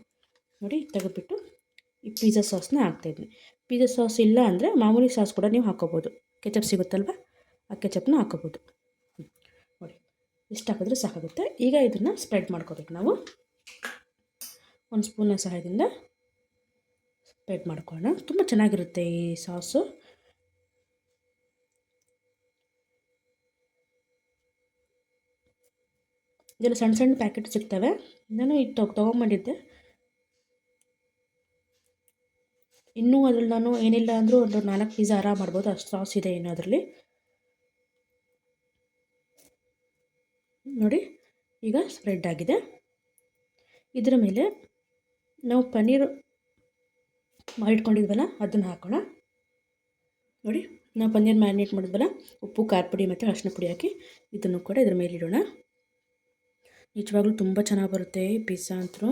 ನೋಡಿ, ತೆಗೆದ್ಬಿಟ್ಟು ಈ ಪಿಜ್ಜಾ ಸಾಸ್ನ ಹಾಕ್ತಾಯಿದ್ದೀನಿ ಪಿಜ್ಜಾ ಸಾಸ್ ಇಲ್ಲ ಅಂದರೆ ಮಾಮೂಲಿ ಸಾಸ್ ಕೂಡ ನೀವು ಹಾಕೋಬೋದು ಕೆಚಪ್ ಸಿಗುತ್ತಲ್ವ? ಆ ಕೆಚಪ್ನ ಹಾಕೋಬೋದು ನೋಡಿ ಇಷ್ಟು ಹಾಕಿದ್ರೆ ಸಾಕಾಗುತ್ತೆ. ಈಗ ಇದನ್ನು ಸ್ಪ್ರೆಡ್ ಮಾಡ್ಕೋಬೇಕು ನಾವು. ಒಂದು ಸ್ಪೂನ ಸಹಾಯದಿಂದ ಸ್ಪ್ರೆಡ್ ಮಾಡ್ಕೊಳ್ಳೋಣ. ತುಂಬ ಚೆನ್ನಾಗಿರುತ್ತೆ ಈ ಸಾಸು ಇದೆಲ್ಲ ಸಣ್ಣ ಸಣ್ಣ ಪ್ಯಾಕೆಟ್ ಸಿಗ್ತವೆ. ನಾನು ಇದು ತೊಗೊಂಬಂದಿದ್ದೆ ಇನ್ನೂ ಅದ್ರಲ್ಲಿ ನಾನು ಏನಿಲ್ಲ ಅಂದರೂ ಒಂದು ನಾಲ್ಕು ಪಿಜ್ಜಾ ಆರಾಮ ಮಾಡ್ಬೋದು. ಅಷ್ಟು ಸಾಸ್ ಇದೆ ಏನು ಅದರಲ್ಲಿ. ನೋಡಿ, ಈಗ ಸ್ಪ್ರೆಡ್ ಆಗಿದೆ. ಇದರ ಮೇಲೆ ನಾವು ಪನ್ನೀರು ಮಾಡಿಟ್ಕೊಂಡಿದ್ವಲ್ಲ, ಅದನ್ನು ಹಾಕೋಣ. ನೋಡಿ, ನಾವು ಪನ್ನೀರ್ ಮ್ಯಾರಿನೇಟ್ ಮಾಡಿದ್ವಲ್ಲ, ಉಪ್ಪು, ಖಾರ ಪುಡಿ ಮತ್ತು ಅರಿಶಿನ ಪುಡಿ ಹಾಕಿ ಇದನ್ನು ಕೂಡ ಇದ್ರ ಮೇಲೆ ಇಡೋಣ. ನಿಜವಾಗ್ಲೂ ತುಂಬ ಚೆನ್ನಾಗಿ ಬರುತ್ತೆ ಪಿಜ್ಜಾ ಅಂತೂ.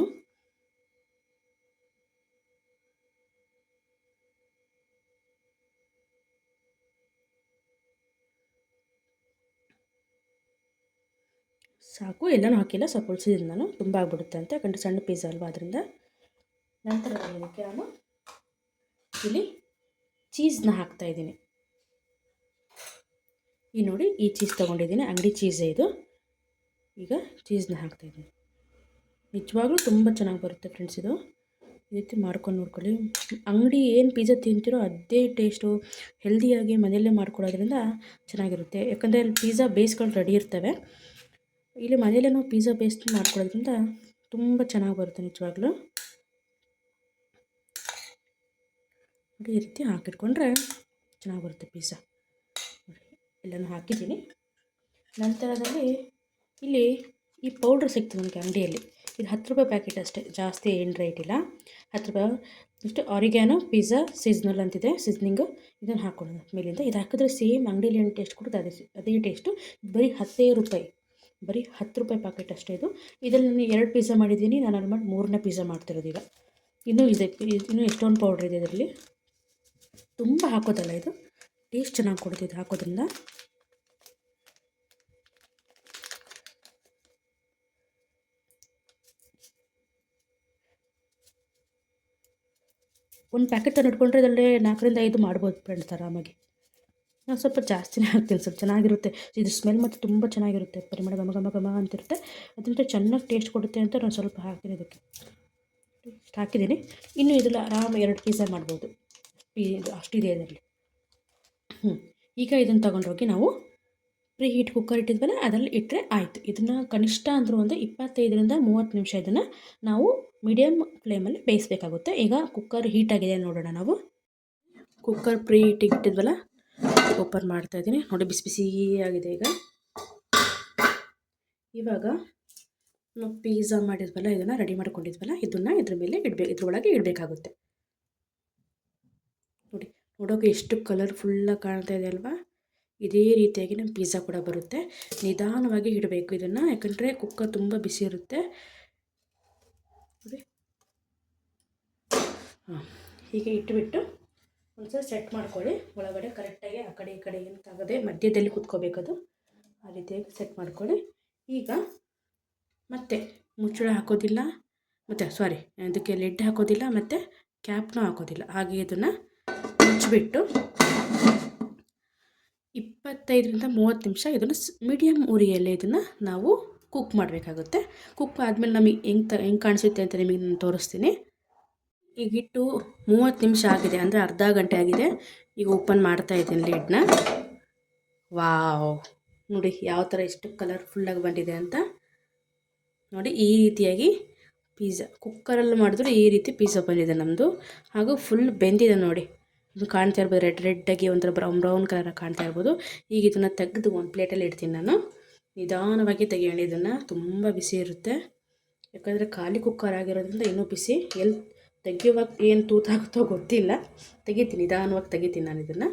ಸಾಕು. ಎಲ್ಲನೂ ಹಾಕಿಲ್ಲ, ಸ್ವಲ್ಪ ಉಳಿಸಿದ್ದೀನಿ ನಾನು. ತುಂಬ ಆಗ್ಬಿಡುತ್ತೆ ಅಂತ. ಯಾಕಂದರೆ ಸಣ್ಣ ಪೀಸ್ ಅಲ್ವಾ ಅದರಿಂದ. ನಂತರ ಇದಕ್ಕೆ ನಾನು ಇಲ್ಲಿ ಚೀಸ್ನ ಹಾಕ್ತಾಯಿದ್ದೀನಿ ಈ ನೋಡಿ, ಈ ಚೀಸ್ ತೊಗೊಂಡಿದ್ದೀನಿ. ಅಂಗಡಿ ಚೀಸೇ ಇದು. ಈಗ ಚೀಸ್ನ ಹಾಕ್ತಾಯಿದ್ದೀನಿ ನಿಜವಾಗ್ಲೂ ತುಂಬ ಚೆನ್ನಾಗಿ ಬರುತ್ತೆ ಫ್ರೆಂಡ್ಸ್ ಇದು. ಈ ರೀತಿ ಮಾಡ್ಕೊಂಡು ನೋಡ್ಕೊಳ್ಳಿ. ಅಂಗಡಿ ಏನು ಪಿಜ್ಜಾ ತಿಂತೀರೋ ಅದೇ ಟೇಸ್ಟು ಹೆಲ್ದಿಯಾಗಿ ಮನೆಯಲ್ಲೇ ಮಾಡ್ಕೊಳ್ಳೋದ್ರಿಂದ ಚೆನ್ನಾಗಿರುತ್ತೆ. ಯಾಕಂದರೆ ಅಲ್ಲಿ ಪಿಜ್ಜಾ ಬೇಸ್ಗಳು ರೆಡಿ ಇರ್ತವೆ. ಇಲ್ಲಿ ಮನೆಯಲ್ಲೇ ನಾವು ಪಿಜ್ಜಾ ಬೇಸ್ ಮಾಡ್ಕೊಳ್ಳೋದ್ರಿಂದ ತುಂಬ ಚೆನ್ನಾಗಿ ಬರುತ್ತೆ ನಿಜವಾಗ್ಲೂ. ನೋಡಿ ಈ ರೀತಿ ಹಾಕಿಟ್ಕೊಂಡ್ರೆ ಚೆನ್ನಾಗಿ ಬರುತ್ತೆ ಪಿಜ್ಜಾ ನೋಡಿ ಎಲ್ಲನೂ ಹಾಕಿದ್ದೀನಿ. ನಂತರದಲ್ಲಿ ಇಲ್ಲಿ ಈ ಪೌಡ್ರ್ ಸಿಗ್ತದೆ ನನಗೆ ಅಂಗಡಿಯಲ್ಲಿ. ಇದು ಹತ್ತು ರೂಪಾಯಿ ಪ್ಯಾಕೆಟ್ ಅಷ್ಟೇ, ಜಾಸ್ತಿ ಏನು ರೇಟ್ ಇಲ್ಲ. ಹತ್ತು ರೂಪಾಯಿ, ಇಷ್ಟು ಆರಿಗ್ಯಾನು ಪಿಜ್ಜಾ ಸೀಸ್ನಲ್ ಅಂತಿದೆ ಸೀಸ್ನಿಂಗು ಇದನ್ನು ಹಾಕ್ಕೊಳ್ಳೋದು ಮೇಲಿಂದ. ಇದು ಹಾಕಿದ್ರೆ ಸೇಮ್ ಅಂಗಡಿಯಲ್ಲಿ ಏನು ಟೇಸ್ಟ್ ಕೊಡುತ್ತೆ, ಅದೇ ಅದೇ ಟೇಸ್ಟು ಬರೀ ಹತ್ತೇ ರೂಪಾಯಿ. ಬರೀ ಹತ್ತು ರೂಪಾಯಿ ಪ್ಯಾಕೆಟ್ ಅಷ್ಟೇ ಇದು. ಇದರಲ್ಲಿ ನಾನು ಎರಡು ಪಿಜ್ಜಾ ಮಾಡಿದ್ದೀನಿ. ನಾನು ಅಲ್ಲಿ ಮೂರನೇ ಪಿಜ್ಜಾ ಮಾಡ್ತಿರೋದು ಈಗ. ಇನ್ನೂ ಇದೆ. ಇನ್ನೂ ಎಷ್ಟೊಂದು ಪೌಡ್ರ್ ಇದೆ ಇದರಲ್ಲಿ. ತುಂಬ ಹಾಕೋದಲ್ಲ ಇದು? ಟೇಸ್ಟ್ ಚೆನ್ನಾಗಿ ಕೊಡುತ್ತೆ ಇದು ಹಾಕೋದ್ರಿಂದ. ಒಂದು ಪ್ಯಾಕೆಟ್ ತಂದು ಇಟ್ಕೊಂಡ್ರೆ ಇದರಲ್ಲಿ ನಾಲ್ಕರಿಂದ ಐದು ಮಾಡ್ಬೋದು ಫ್ರೆಂಡ್ಸ್ ಆರಾಮಾಗಿ. ನಾನು ಸ್ವಲ್ಪ ಜಾಸ್ತಿನೇ ಹಾಕ್ತೀನಿ ಸ್ವಲ್ಪ ಚೆನ್ನಾಗಿರುತ್ತೆ. ಇದು ಸ್ಮೆಲ್ ಮತ್ತು ತುಂಬ ಚೆನ್ನಾಗಿರುತ್ತೆ. ಪರಿಮಳ ಘಮ ಘಮ ಘಮ ಅಂತಿರುತ್ತೆ. ಅದರಿಂದ ಚೆನ್ನಾಗಿ ಟೇಸ್ಟ್ ಕೊಡುತ್ತೆ ಅಂತ ನಾನು ಸ್ವಲ್ಪ ಹಾಕ್ತೀನಿ ಇದಕ್ಕೆ ಹಾಕಿದ್ದೀನಿ. ಇನ್ನು ಇದರಲ್ಲಿ ಆರಾಮ ಎರಡು ಪೀಸ ಮಾಡ್ಬೋದು? ಇದು ಅಷ್ಟಿದೆ ಇದರಲ್ಲಿ ಹ್ಞೂ ಈಗ ಇದನ್ನು ತೊಗೊಂಡೋಗಿ ನಾವು ಪ್ರೀ ಹೀಟ್ ಕುಕ್ಕರ್ ಇಟ್ಟಿದ್ವಲ್ಲ, ಅದರಲ್ಲಿ ಇಟ್ಟರೆ ಆಯಿತು. ಇದನ್ನು ಕನಿಷ್ಠ ಅಂದರೂ ಒಂದು ಇಪ್ಪತ್ತೈದರಿಂದ ಮೂವತ್ತು ನಿಮಿಷ ಇದನ್ನು ನಾವು ಮೀಡಿಯಮ್ ಫ್ಲೇಮಲ್ಲಿ ಬೇಯಿಸಬೇಕಾಗುತ್ತೆ. ಈಗ ಕುಕ್ಕರ್ ಹೀಟ್ ಆಗಿದೆ ನೋಡೋಣ ನಾವು. ಕುಕ್ಕರ್ ಪ್ರೀ ಹೀಟಿಗೆ ಇಟ್ಟಿದ್ವಲ್ಲ ಓಪನ್ ಮಾಡ್ತಾ ಇದ್ದೀನಿ ನೋಡಿ, ಬಿಸಿ ಬಿಸಿ ಆಗಿದೆ ಈಗ. ಇವಾಗ ನಾವು ಪಿಝಾ ಮಾಡಿದ್ವಲ್ಲ, ಇದನ್ನು ರೆಡಿ ಮಾಡ್ಕೊಂಡಿದ್ವಲ್ಲ, ಇದನ್ನು ಇದ್ರ ಮೇಲೆ ಇಡಬೇಕು ಇದ್ರೊಳಗೆ ಇಡಬೇಕಾಗುತ್ತೆ. ನೋಡಿ, ನೋಡೋಕೆ ಎಷ್ಟು ಕಲರ್ಫುಲ್ಲಾಗಿ ಕಾಣ್ತಾ ಇದೆ ಅಲ್ವಾ? ಇದೇ ರೀತಿಯಾಗಿ ನಮ್ಮ ಪಿಜ್ಜಾ ಕೂಡ ಬರುತ್ತೆ. ನಿಧಾನವಾಗಿ ಇಡಬೇಕು ಇದನ್ನು, ಯಾಕಂದರೆ ಕುಕ್ಕರ್ ತುಂಬ ಬಿಸಿ ಇರುತ್ತೆ. ಹೀಗೆ ಇಟ್ಟುಬಿಟ್ಟು ಒಂದ್ಸಲ ಸೆಟ್ ಮಾಡ್ಕೊಳ್ಳಿ. ಒಳಗಡೆ ಕರೆಕ್ಟಾಗಿ ಆ ಕಡೆ ಈ ಕಡೆ ಏನು ತಾಗದೆ ಮಧ್ಯದಲ್ಲಿ ಕುತ್ಕೋಬೇಕದು. ಆ ರೀತಿಯಾಗಿ ಸೆಟ್ ಮಾಡ್ಕೊಳ್ಳಿ. ಈಗ ಮತ್ತೆ ಮುಚ್ಚಳ ಹಾಕೋದಿಲ್ಲ. ಮತ್ತು ಸಾರಿ ಅದಕ್ಕೆ ಲೆಡ್ ಹಾಕೋದಿಲ್ಲ, ಮತ್ತು ಕ್ಯಾಪ್ನೂ ಹಾಕೋದಿಲ್ಲ. ಹಾಗೆ ಇದನ್ನು ಮುಚ್ಚಿಬಿಟ್ಟು ಇಪ್ಪತ್ತೈದರಿಂದ ಮೂವತ್ತು ನಿಮಿಷ ಇದನ್ನು ಮೀಡಿಯಮ್ ಉರಿಯಲ್ಲೇ ಇದನ್ನು ನಾವು ಕುಕ್ ಮಾಡಬೇಕಾಗುತ್ತೆ. ಕುಕ್ ಆದಮೇಲೆ ನಮಗೆ ಹೆಂಗೆ ತ, ಹೆಂಗೆ ಕಾಣಿಸುತ್ತೆ ಅಂತ ನಿಮಗೆ ನಾನು ತೋರಿಸ್ತೀನಿ. ಈಗಿಟ್ಟು ಮೂವತ್ತು ನಿಮಿಷ ಆಗಿದೆ ಅಂದರೆ ಅರ್ಧ ಗಂಟೆ ಆಗಿದೆ. ಈಗ ಓಪನ್ ಮಾಡ್ತಾ ಇದ್ದೀನಿ ಲೀಡ್ನ. ವಾವ್. ನೋಡಿ ಯಾವ ಥರ ಎಷ್ಟು ಕಲರ್ಫುಲ್ಲಾಗಿ ಬಂದಿದೆ ಅಂತ. ನೋಡಿ ಈ ರೀತಿಯಾಗಿ ಪಿಜ್ಜಾ ಕುಕ್ಕರಲ್ಲಿ ಮಾಡಿದ್ರೆ ಈ ರೀತಿ ಪಿಜ್ಜಾ ಬಂದಿದೆ ನಮ್ಮದು ಹಾಗೂ ಫುಲ್ ಬೆಂದಿದೆ ನೋಡಿ. ಇದು ಕಾಣ್ತಾ ಇರ್ಬೋದು ರೆಡ್ ರೆಡ್ಡಾಗಿ ಒಂಥರ ಬ್ರೌನ್ ಬ್ರೌನ್ ಕಲರ್ ಕಾಣ್ತಾ ಇರ್ಬೋದು. ಈಗ ಇದನ್ನು ತೆಗೆದು ಒಂದು ಪ್ಲೇಟಲ್ಲಿ ಇಡ್ತೀನಿ ನಾನು. ನಿಧಾನವಾಗಿ ತೆಗೆಯೋಣ ಇದನ್ನು. ತುಂಬ ಬಿಸಿ ಇರುತ್ತೆ. ಯಾಕಂದರೆ ಖಾಲಿ ಕುಕ್ಕರ್ ಆಗಿರೋದ್ರಿಂದ ಇನ್ನೂ ಬಿಸಿ. ಎಲ್ಲಿ ತೆಗಿಯುವಾಗ ಏನು ತೂತಾಗುತ್ತೋ ಗೊತ್ತಿಲ್ಲ. ತೆಗಿತೀನಿ, ನಿಧಾನವಾಗಿ ತೆಗಿತೀನಿ ನಾನು ಇದನ್ನು.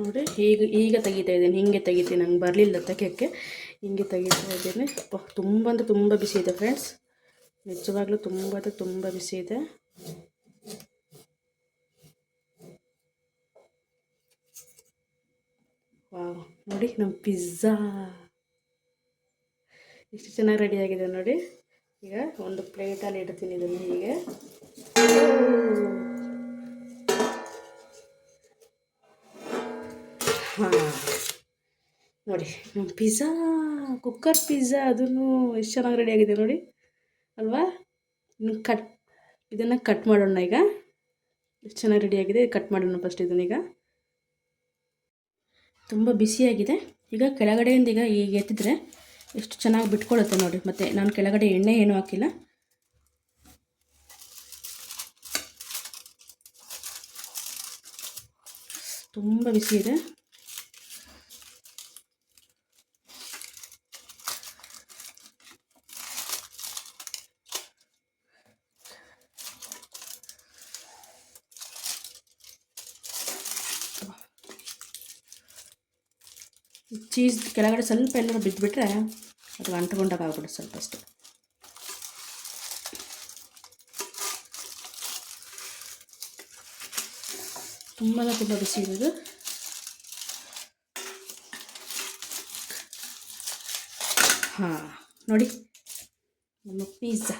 ನೋಡಿ, ಈಗ ಈಗ ತೆಗಿತಾ ಇದ್ದೀನಿ, ಹಿಂಗೆ ತೆಗಿತೀನಿ, ನಂಗೆ ಬರಲಿಲ್ಲ ತೆಗಿಯೋಕ್ಕೆ. ಹಿಂಗೆ ತೆಗಿತಾ ಇದ್ದೀನಿ. ತುಂಬ ಅಂದರೆ ತುಂಬ ಬಿಸಿ ಇದೆ ಫ್ರೆಂಡ್ಸ್ ನಿಜವಾಗ್ಲೂ ತುಂಬ ಅಂದರೆ ತುಂಬ ಬಿಸಿ ಇದೆ. ವಾವ್ ನೋಡಿ ನಮ್ಮ ಪಿಜ್ಜಾ ಎಷ್ಟು ಚೆನ್ನಾಗಿ ರೆಡಿಯಾಗಿದೆ ನೋಡಿ. ಈಗ ಒಂದು ಪ್ಲೇಟಲ್ಲಿ ಇಡ್ತೀನಿ ಇದನ್ನು ಹೀಗೆ. ಹಾಂ. ನೋಡಿ, ನಮ್ಮ ಪಿಜ್ಜಾ, ಕುಕ್ಕರ್ ಪಿಜ್ಜಾ ಅದನ್ನು ಎಷ್ಟು ಚೆನ್ನಾಗಿ ರೆಡಿ ಆಗಿದೆ ನೋಡಿ. ಅಲ್ವಾ? ಇನ್ನು ಕಟ್ ಇದನ್ನು ಕಟ್ ಮಾಡೋಣ ಈಗ. ಎಷ್ಟು ಚೆನ್ನಾಗಿ ರೆಡಿಯಾಗಿದೆ ಕಟ್ ಮಾಡೋಣ ಫಸ್ಟ್ ಇದನ್ನೀಗ ತುಂಬ ಬಿಸಿಯಾಗಿದೆ ಈಗ ಕೆಳಗಡೆಯಿಂದ ಈಗ ಈಗ ಎತ್ತಿದ್ರೆ ಎಷ್ಟು ಚೆನ್ನಾಗಿ ಬಿಟ್ಕೊಳ್ಳುತ್ತೆ ನೋಡಿ. ಮತ್ತು ನಾನು ಕೆಳಗಡೆ ಎಣ್ಣೆ ಏನೂ ಹಾಕಿಲ್ಲ. ತುಂಬ ಬಿಸಿ ಇದೆ. ಚೀಸ್ ಕೆಳಗಡೆ ಸ್ವಲ್ಪ ಎಲ್ಲರೂ ಬಿದ್ದುಬಿಟ್ರೆ ಅದು ಅಂಟ್ಕೊಂಡಾಗ ಸ್ವಲ್ಪ ಅಷ್ಟು. ತುಂಬ ತುಂಬ ಬಿಸಿ ಇರೋದು. ಹಾಂ, ನೋಡಿ, ನಮ್ಮ ಪಿಜ್ಜಾ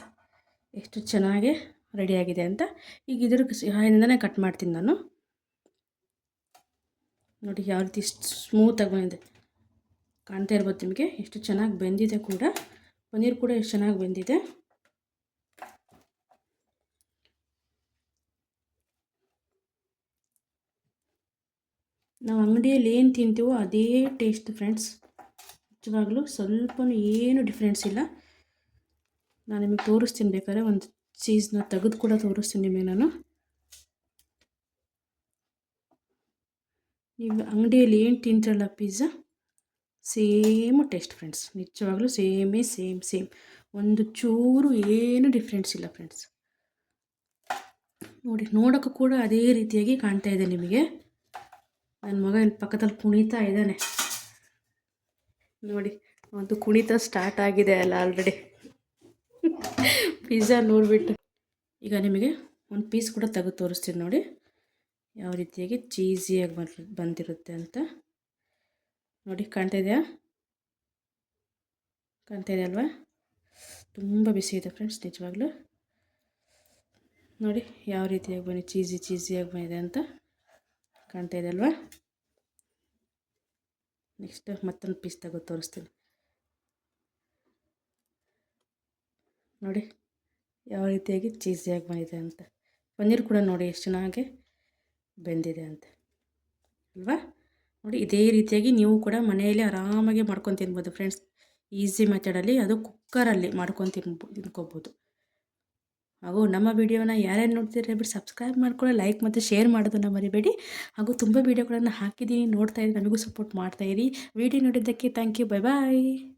ಎಷ್ಟು ಚೆನ್ನಾಗಿ ರೆಡಿಯಾಗಿದೆ ಅಂತ. ಈಗ ಇದ್ರ ಸಹಾಯದಿಂದನೇ ಕಟ್ ಮಾಡ್ತೀನಿ ನಾನು. ನೋಡಿ, ಯಾವ ರೀತಿ ಸ್ಮೂತಾಗಿ ಬಂದಿದೆ. ಕಾಣ್ತಾ ಇರ್ಬೋದು ನಿಮಗೆ. ಎಷ್ಟು ಚೆನ್ನಾಗಿ ಬೆಂದಿದೆ ಕೂಡ. ಪನ್ನೀರ್ ಕೂಡ ಎಷ್ಟು ಚೆನ್ನಾಗಿ ಬೆಂದಿದೆ. ನಾವು ಅಂಗಡಿಯಲ್ಲಿ ಏನು ತಿಂತೀವೋ ಅದೇ ಟೇಸ್ಟ್ ಫ್ರೆಂಡ್ಸ್ ನಿಜವಾಗ್ಲೂ ಸ್ವಲ್ಪ ಏನು ಡಿಫ್ರೆನ್ಸ್ ಇಲ್ಲ. ನಾನು ನಿಮಗೆ ತೋರಿಸ್ತೀನಿ ಬೇಕಾದ್ರೆ ಒಂದು ಚೀಸ್ನ ತೆಗೆದು ಕೂಡ ತೋರಿಸ್ತೀನಿ ನಿಮಗೆ ನಾನು. ನೀವು ಅಂಗಡಿಯಲ್ಲಿ ಏನು ತಿಂತೀರಲ್ಲ ಪಿಜ್ಜಾ ಸೇಮ್ ಟೇಸ್ಟ್ ಫ್ರೆಂಡ್ಸ್, ನಿಜವಾಗಲೂ ಸೇಮೇ, ಸೇಮ್ ಸೇಮ್. ಒಂದು ಚೂರು ಏನು ಡಿಫ್ರೆನ್ಸ್ ಇಲ್ಲ ಫ್ರೆಂಡ್ಸ್. ನೋಡಿ, ನೋಡೋಕ್ಕೂ ಕೂಡ ಅದೇ ರೀತಿಯಾಗಿ ಕಾಣ್ತಾ ಇದೆ ನಿಮಗೆ. ನನ್ನ ಮಗ ಇಲ್ಲಿ ಪಕ್ಕದಲ್ಲಿ ಕುಣಿತಾ ಇದ್ದಾನೆ. ನೋಡಿ ಒಂದು ಕುಣಿತ ಸ್ಟಾರ್ಟ್ ಆಗಿದೆ ಅಲ್ಲ ಆಲ್ರೆಡಿ ಪಿಜ್ಜಾ ನೋಡಿಬಿಟ್ಟು. ಈಗ ನಿಮಗೆ ಒಂದು ಪೀಸ್ ಕೂಡ ತೆಗೆದು ತೋರಿಸ್ತೀನಿ ನೋಡಿ. ಯಾವ ರೀತಿಯಾಗಿ ಚೀಸಿಯಾಗಿ ಬಂದು, ಬಂದಿರುತ್ತೆ ಅಂತ. ನೋಡಿ, ಕಾಣ್ತಾ ಇದೆಯಾ? ಕಾಣ್ತಾ ಇದೆ ಅಲ್ವಾ? ತುಂಬ ಬಿಸಿ ಇದೆ ಫ್ರೆಂಡ್ಸ್, ನಿಜವಾಗ್ಲೂ. ನೋಡಿ, ಯಾವ ರೀತಿಯಾಗಿ ಬನ್ನಿ, ಚೀಸಿ, ಚೀಸಿಯಾಗಿ ಬಂದಿದೆ ಅಂತ ಕಾಣ್ತಾ ಇದೆ ಅಲ್ವಾ? ನೆಕ್ಸ್ಟ್ ಮತ್ತೊಂದು ಪೀಸ್ ತಗೋ ತೋರಿಸ್ತೀನಿ. ನೋಡಿ, ಯಾವ ರೀತಿಯಾಗಿ ಚೀಸಿಯಾಗಿ ಬಂದಿದೆ ಅಂತ. ಪನ್ನೀರ್ ಕೂಡ ನೋಡಿ, ಎಷ್ಟು ಚೆನ್ನಾಗಿ ಬೆಂದಿದೆ ಅಂತ. ಅಲ್ವಾ? ನೋಡಿ ಇದೇ ರೀತಿಯಾಗಿ ನೀವು ಕೂಡ ಮನೆಯಲ್ಲಿ ಆರಾಮಾಗಿ ಮಾಡ್ಕೊಂಡು ತಿನ್ಬೋದು ಫ್ರೆಂಡ್ಸ್ ಈಸಿ ಮೆಥಡಲ್ಲಿ ಅದು ಕುಕ್ಕರಲ್ಲಿ ಮಾಡ್ಕೊಂಡು ತಿನ್ಬೋ, ತಿನ್ಕೋಬೋದು. ಹಾಗೂ ನಮ್ಮ ವಿಡಿಯೋನ ಯಾರ್ಯಾರು ನೋಡ್ತಿದ್ರೆ ಬಿಟ್ಟು ಸಬ್ಸ್ಕ್ರೈಬ್ ಮಾಡ್ಕೊಳ್ಳಿ ಲೈಕ್ ಮತ್ತು ಶೇರ್ ಮಾಡೋದನ್ನು ಮರಿಬೇಡಿ. ಹಾಗೂ ತುಂಬ ವೀಡಿಯೋಗಳನ್ನು ಹಾಕಿದ್ದೀನಿ, ನೋಡ್ತಾ ಇರಿ, ನಮಗೂ ಸಪೋರ್ಟ್ ಮಾಡ್ತಾಯಿರಿ ವಿಡಿಯೋ ನೋಡಿದ್ದಕ್ಕೆ ಥ್ಯಾಂಕ್ ಯು ಬೈ ಬಾಯ್